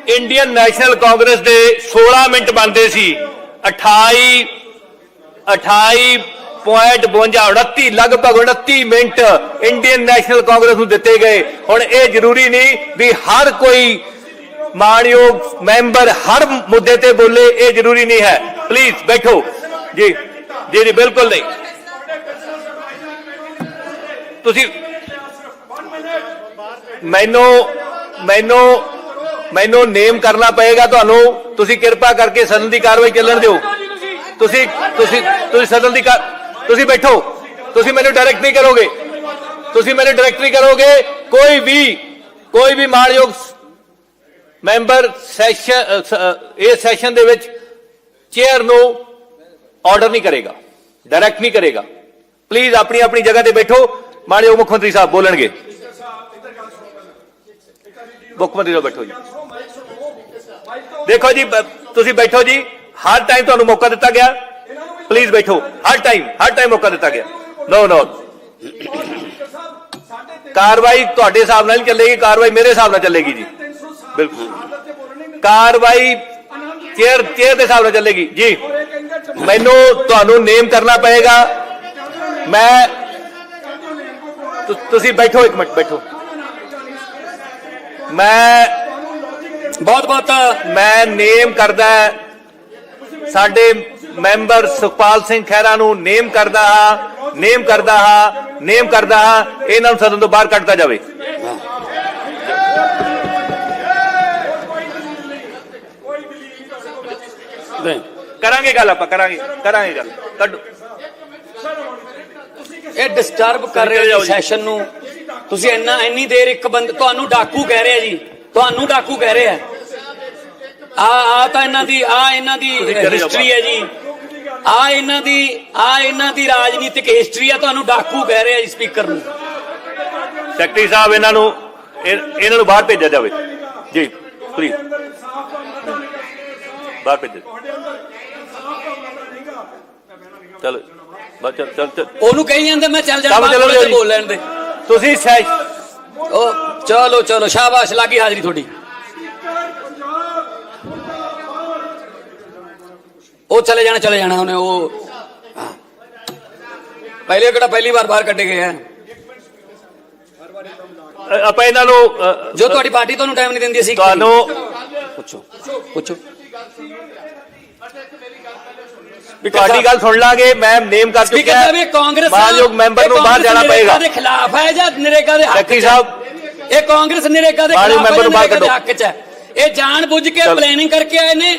ਇੰਡੀਅਨ ਨੈਸ਼ਨਲ ਕਾਂਗਰਸ ਦੇ 16 ਮਿੰਟ ਬਣਦੇ ਸੀ। 28 28.52 29 ਲਗਭਗ 29 ਮਿੰਟ ਇੰਡੀਅਨ ਨੈਸ਼ਨਲ ਕਾਂਗਰਸ ਨੂੰ ਦਿੱਤੇ ਗਏ। ਹੁਣ ਇਹ ਜ਼ਰੂਰੀ ਨਹੀਂ ਵੀ ਹਰ ਕੋਈ ਮਾਨਯੋਗ ਮੈਂਬਰ ਹਰ ਮੁੱਦੇ ਤੇ ਬੋਲੇ, ਇਹ ਜ਼ਰੂਰੀ ਨਹੀਂ ਹੈ। ਪਲੀਜ਼ ਬੈਠੋ। ਜੀ ਜੀ ਜੀ, ਬਿਲਕੁਲ ਨਹੀਂ। ਤੁਸੀਂ ਮੈਨੂੰ ਮੈਨੂੰ ਮੈਨੂੰ ਨੇਮ ਕਰਨਾ ਪਏਗਾ ਤੁਹਾਨੂੰ। ਤੁਸੀਂ ਕਿਰਪਾ ਕਰਕੇ ਸਦਨ ਦੀ ਕਾਰਵਾਈ ਚੱਲਣ ਦਿਓ। ਤੁਸੀਂ ਤੁਸੀਂ ਤੁਸੀਂ ਸਦਨ ਦੀ ਕਾਰ- ਤੁਸੀਂ ਬੈਠੋ। ਤੁਸੀਂ ਮੈਨੂੰ ਡਾਇਰੈਕਟ ਨਹੀਂ ਕਰੋਗੇ। ਤੁਸੀਂ ਮੈਨੂੰ ਡਾਇਰੈਕਟ ਨਹੀਂ ਕਰੋਗੇ। ਕੋਈ ਵੀ ਕੋਈ ਵੀ ਮਾਣਯੋਗ ਮੈਂਬਰ ਸੈਸ਼ਨ ਇਹ ਸੈਸ਼ਨ ਦੇ ਵਿੱਚ ਚੇਅਰ ਨੂੰ ਆਰਡਰ ਨਹੀਂ ਕਰੇਗਾ। ਡਾਇਰੈਕਟ ਨਹੀਂ ਕਰੇਗਾ। ਪਲੀਜ਼ ਆਪਣੀ ਆਪਣੀ ਜਗ੍ਹਾ ਤੇ ਬੈਠੋ। ਮਾਨਯੋਗ ਮੁੱਖ ਮੰਤਰੀ ਸਾਹਿਬ ਬੋਲਣਗੇ। ਮੁੱਖ ਮੰਤਰੀ ਸਾਹਿਬ ਬੈਠੋ ਜੀ। ਦੇਖੋ ਜੀ ਤੁਸੀਂ ਬੈਠੋ ਜੀ। ਹਰ ਟਾਈਮ ਤੁਹਾਨੂੰ ਮੌਕਾ ਦਿੱਤਾ ਗਿਆ ਪਲੀਜ਼ ਬੈਠੋ ਹਰ ਟਾਈਮ ਹਰ ਟਾਈਮ ਮੌਕਾ ਦਿੱਤਾ ਗਿਆ ਨੋ ਨੋ ਕਾਰਵਾਈ ਤੁਹਾਡੇ ਹਿਸਾਬ ਨਾਲ ਨਹੀਂ ਚੱਲੇਗੀ ਕਾਰਵਾਈ ਮੇਰੇ ਹਿਸਾਬ ਨਾਲ ਚੱਲੇਗੀ ਜੀ ਬਿਲਕੁਲ ਕਾਰਵਾਈ ਚੇਅਰ ਚੇਅਰ ਦੇ ਹਿਸਾਬ ਨਾਲ ਚੱਲੇਗੀ ਜੀ ਮੈਨੂੰ ਤੁਹਾਨੂੰ ਨੇਮ ਕਰਨਾ ਪਏਗਾ ਮੈਂ ਤੁ- ਤੁਸੀਂ ਬੈਠੋ ਇੱਕ ਮਿੰਟ ਬੈਠੋ ਮੈਂ
ਬਹੁਤ ਬਹੁਤ
ਮੈਂ ਨੇਮ ਕਰਦਾ ਸਾਡੇ ਮੈਂਬਰ ਸੁਖਪਾਲ ਸਿੰਘ ਖਹਿਰਾ ਨੂੰ ਨੇਮ ਕਰਦਾ ਹਾਂ ਨੇਮ ਕਰਦਾ ਹਾਂ ਨੇਮ ਕਰਦਾ ਹਾਂ ਇਹਨਾਂ ਨੂੰ ਸਦਨ ਤੋਂ ਬਾਹਰ ਕੱਢਤਾ ਜਾਵੇ। ਕਰਾਂਗੇ ਗੱਲ ਆਪਾਂ ਕਰਾਂਗੇ ਕਰਾਂਗੇ ਗੱਲ। ਕੱਢੋ।
ਇਹ ਡਿਸਟਰਬ ਕਰ ਰਹੇ ਹੋ। ਸੈਸ਼ਨ ਨੂੰ। ਤੁਸੀਂ ਇੰਨਾ ਇੰਨੀ ਦੇਰ ਇੱਕ ਬੰਦ ਤੁਹਾਨੂੰ ਡਾਕੂ ਕਹਿ ਰਿਹਾ ਜੀ। ਤੁਹਾਨੂੰ ਡਾਕੂ ਕਹਿ ਰਿਹਾ ਆ ਆ ਤਾਂ ਇਹਨਾਂ ਦੀ ਆ ਇਹਨਾਂ ਦੀ ਹਿਸਟਰੀ ਹੈ ਜੀ। ਆ ਇਹਨਾਂ ਦੀ ਆ ਇਹਨਾਂ ਦੀ ਰਾਜਨੀਤਿਕ ਹਿਸਟਰੀ ਆ ਤੁਹਾਨੂੰ ਡਾਕੂ ਕਹਿ ਰਿਹਾ ਜੀ ਸਪੀਕਰ ਨੂੰ।
ਸੈਕਟਰੀ ਸਾਹਿਬ ਇਹਨਾਂ ਨੂੰ ਇਹ- ਇਹਨਾਂ ਨੂੰ ਬਾਹਰ ਭੇਜਿਆ ਜਾਵੇ। ਜੀ ਪਲੀਜ਼ ਬਾਹਰ ਭੇਜੋ ਚਲੋ ਬਸ ਚੱਲ ਚੱਲ
ਉਹਨੂੰ ਕਹੀ ਜਾਂਦੇ ਮੈਂ ਚੱਲ ਜਾਣਾ ਬਾਅਦ ਵਿੱਚ। ਬੋਲ ਲੈਣ ਦੇ।
ਤੁਸੀਂ ਸੈ
ਉਹ ਚਲੋ ਚਲੋ ਸ਼ਾਬਾਸ਼ ਲੱਗੀ ਹਾਜ਼ਰੀ ਤੁਹਾਡੀ। ਉਹ ਚਲੇ ਜਾਣਾ ਚਲੇ ਜਾਣਾ ਉਹਨੇ ਉਹ। ਪਹਿਲੇ ਕਿਹੜਾ ਪਹਿਲੀ ਵਾਰ ਬਾਹਰ ਕੱਢੇ ਗਏ ਆ?
ਆਪਾਂ ਇਹਨਾਂ ਨੂੰ
ਜੋ ਤੁਹਾਡੀ ਪਾਰਟੀ ਤੁਹਾਨੂੰ ਟਾਈਮ ਨਹੀਂ ਦਿੰਦੀ ਸੀ
ਤੁਹਾਨੂੰ
ਪੁੱਛੋ ਪੁੱਛੋ।
ਤੁਹਾਡੀ ਗੱਲ ਸੁਣ ਲਾਂਗੇ ਮੈਂ ਨੇਮ ਕਰ
ਸਪੀਕਰ
ਚੁੱਕਿਆ।
ਸਾਹਿਬ ਇਹ ਕਾਂਗਰਸ
ਮਾਨਯੋਗ ਮੈਂਬਰ ਨੂੰ ਬਾਹਰ ਜਾਣਾ ਪਏਗਾ।
ਦੇ ਖਿਲਾਫ ਹੈ ਜਾਂ ਨਰੇਗਾ ਦੇ ਹੱਕ
ਸੈਕਟਰੀ? ਸਾਹਿਬ।
ਇਹ ਕਾਂਗਰਸ ਨਰੇਗਾ ਦੇ ਖਿਲਾਫ ਹੈ
ਮੈਂਬਰ ਨੂੰ ਬਾਹਰ ਕੱਢੋ।
ਇਹ ਜਾਣ ਬੁੱਝ ਕੇ। ਪਲੈਨਿੰਗ ਕਰਕੇ ਆਏ ਨੇ?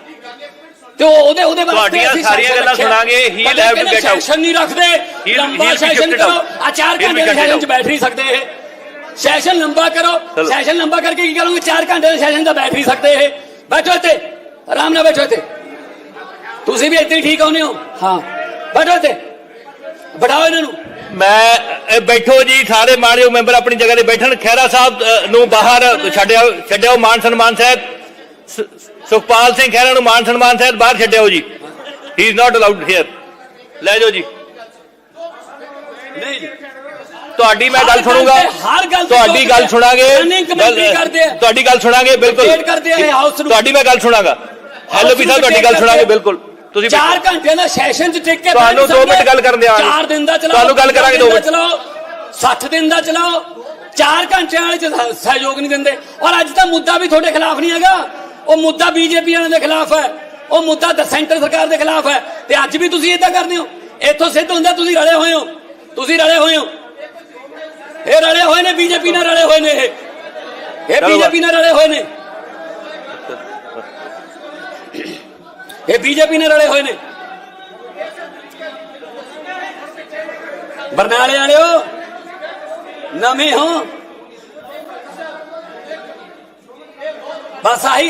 ਤੇ ਉਹ- ਉਹਦੇ ਉਹਦੇ ਵਾਸਤੇ
ਤੁਹਾਡੀਆਂ
ਅਸੀਂ
ਸਾਰੀਆਂ ਗੱਲਾਂ
ਰੱਖਿਆ।
ਸੁਣਾਂਗੇ, he'll
ਪਹਿਲੇ
have to
ਕਹਿੰਦੇ
get out.
ਸੈਸ਼ਨ ਨਹੀਂ ਰੱਖਦੇ
He'll-
ਲੰਬਾ
he'll be
ਸੈਸ਼ਨ
shifted
ਕਰੋ
out.
ਆ ਚਾਰ
He'll be
ਘੰਟੇ ਦੇ
shifted
ਸੈਸ਼ਨ ਚ
out.
ਬੈਠ ਨਹੀਂ ਸਕਦੇ ਇਹ। ਸੈਸ਼ਨ ਲੰਬਾ ਕਰੋ
ਚਲੋ।
ਸੈਸ਼ਨ ਲੰਬਾ ਕਰਕੇ ਕੀ ਕਰੋਗੇ? 4 ਘੰਟੇ ਦੇ ਸੈਸ਼ਨ ਦਾ ਬੈਠ ਨਹੀਂ ਸਕਦੇ ਇਹ। ਬੈਠੋ ਇੱਥੇ। ਆਰਾਮ ਨਾਲ ਬੈਠੋ ਇੱਥੇ। ਤੁਸੀਂ ਵੀ ਇੱਥੇ ਹੀ ਠੀਕ ਆਉਨੇ ਹੋ। ਹਾਂ। ਬੈਠੋ ਇੱਥੇ। ਬਿਠਾਓ ਇਹਨਾਂ ਨੂੰ।
ਮੈਂ ਇਹ ਬੈਠੋ ਜੀ ਸਾਰੇ ਮਾਣਯੋਗ ਮੈਂਬਰ ਆਪਣੀ ਜਗ੍ਹਾ ਤੇ ਬੈਠਣ। ਖਹਿਰਾ ਸਾਹਿਬ ਅ, ਨੂੰ ਬਾਹਰ ਛੱਡਿਓ ਛੱਡਿਓ ਮਾਨ ਸਨਮਾਨ ਸਹਿਤ ਸ- ਸੁਖਪਾਲ ਸਿੰਘ ਖਹਿਰਾ ਨੂੰ ਮਾਨ ਸਨਮਾਨ ਸਹਿਤ ਬਾਹਰ ਛੱਡਿਓ ਜੀ। He is not allowed here ਲੈ ਜਾਓ ਜੀ।
ਨਹੀਂ। ਜੀ
ਤੁਹਾਡੀ ਮੈਂ ਗੱਲ ਸੁਣੂਗਾ।
ਤੇ- ਹਰ ਗੱਲ ਤੇ
ਤੁਹਾਡੀ ਗੱਲ ਸੁਣਾਂਗੇ।
ਆ।
ਤੁਹਾਡੀ ਗੱਲ ਸੁਣਾਂਗੇ ਬਿਲਕੁਲ।
ਆ।
ਤੁਹਾਡੀ ਮੈਂ ਗੱਲ ਸੁਣਾਂਗਾ। ਐਲਓਪੀ ਸਾਹਿਬ ਤੁਹਾਡੀ ਗੱਲ ਸੁਣਾਂਗੇ ਬਿਲਕੁਲ। ਤੁਸੀਂ
4 ਘੰਟੇ ਦਾ ਸੈਸ਼ਨ ਚ ਟਿਕ ਕੇ
ਤੁਹਾਨੂੰ
ਬੈਠ
ਦੋ ਮਿੰਟ
ਸਕਦੇ।
ਗੱਲ ਕਰਨ ਦਿਆਂਗੇ।
4 ਦਿਨ ਦਾ ਚਲਾਓ
ਤੁਹਾਨੂੰ ਗੱਲ ਕਰਾਂਗੇ ਦੋ
ਦਿਨ ਦਾ
ਮਿੰਟ।
ਚਲਾਓ 60 ਦਿਨ ਦਾ ਚਲਾਓ। 4 ਘੰਟਿਆਂ ਵਾਲੇ ਚ ਸਹਿਯੋਗ ਨਹੀਂ ਦਿੰਦੇ। ਔਰ ਅੱਜ ਦਾ ਮੁੱਦਾ ਵੀ ਤੁਹਾਡੇ ਖਿਲਾਫ ਨਹੀਂ ਹੈਗਾ। ਉਹ ਮੁੱਦਾ ਬੀਜੇਪੀ ਵਾਲਿਆਂ ਦੇ ਖਿਲਾਫ ਹੈ। ਉਹ ਮੁੱਦਾ ਤਾਂ ਸੈਂਟਰ ਸਰਕਾਰ ਦੇ ਖਿਲਾਫ ਹੈ। ਤੇ ਅੱਜ ਵੀ ਤੁਸੀਂ ਇਦਾਂ ਕਰਦੇ ਹੋ? ਇੱਥੋਂ ਸਿੱਧ ਹੁੰਦਾ ਤੁਸੀਂ ਰਲੇ ਹੋਏ ਹੋ। ਤੁਸੀਂ ਰਲੇ ਹੋਏ ਹੋ। ਇਹ ਰਲੇ ਹੋਏ ਨੇ ਬੀਜੇਪੀ ਨਾਲ ਰਲੇ ਹੋਏ ਨੇ ਇਹ। ਇਹ ਬੀਜੇਪੀ ਨਾਲ ਰਲੇ ਹੋਏ ਨੇ। ਇਹ ਬੀਜੇਪੀ ਨਾਲ ਰਲੇ ਹੋਏ ਨੇ। ਬਰਨਾਲੇ ਵਾਲਿਓ ਨਵੇਂ ਹੋ। ਬਸ ਆਹੀ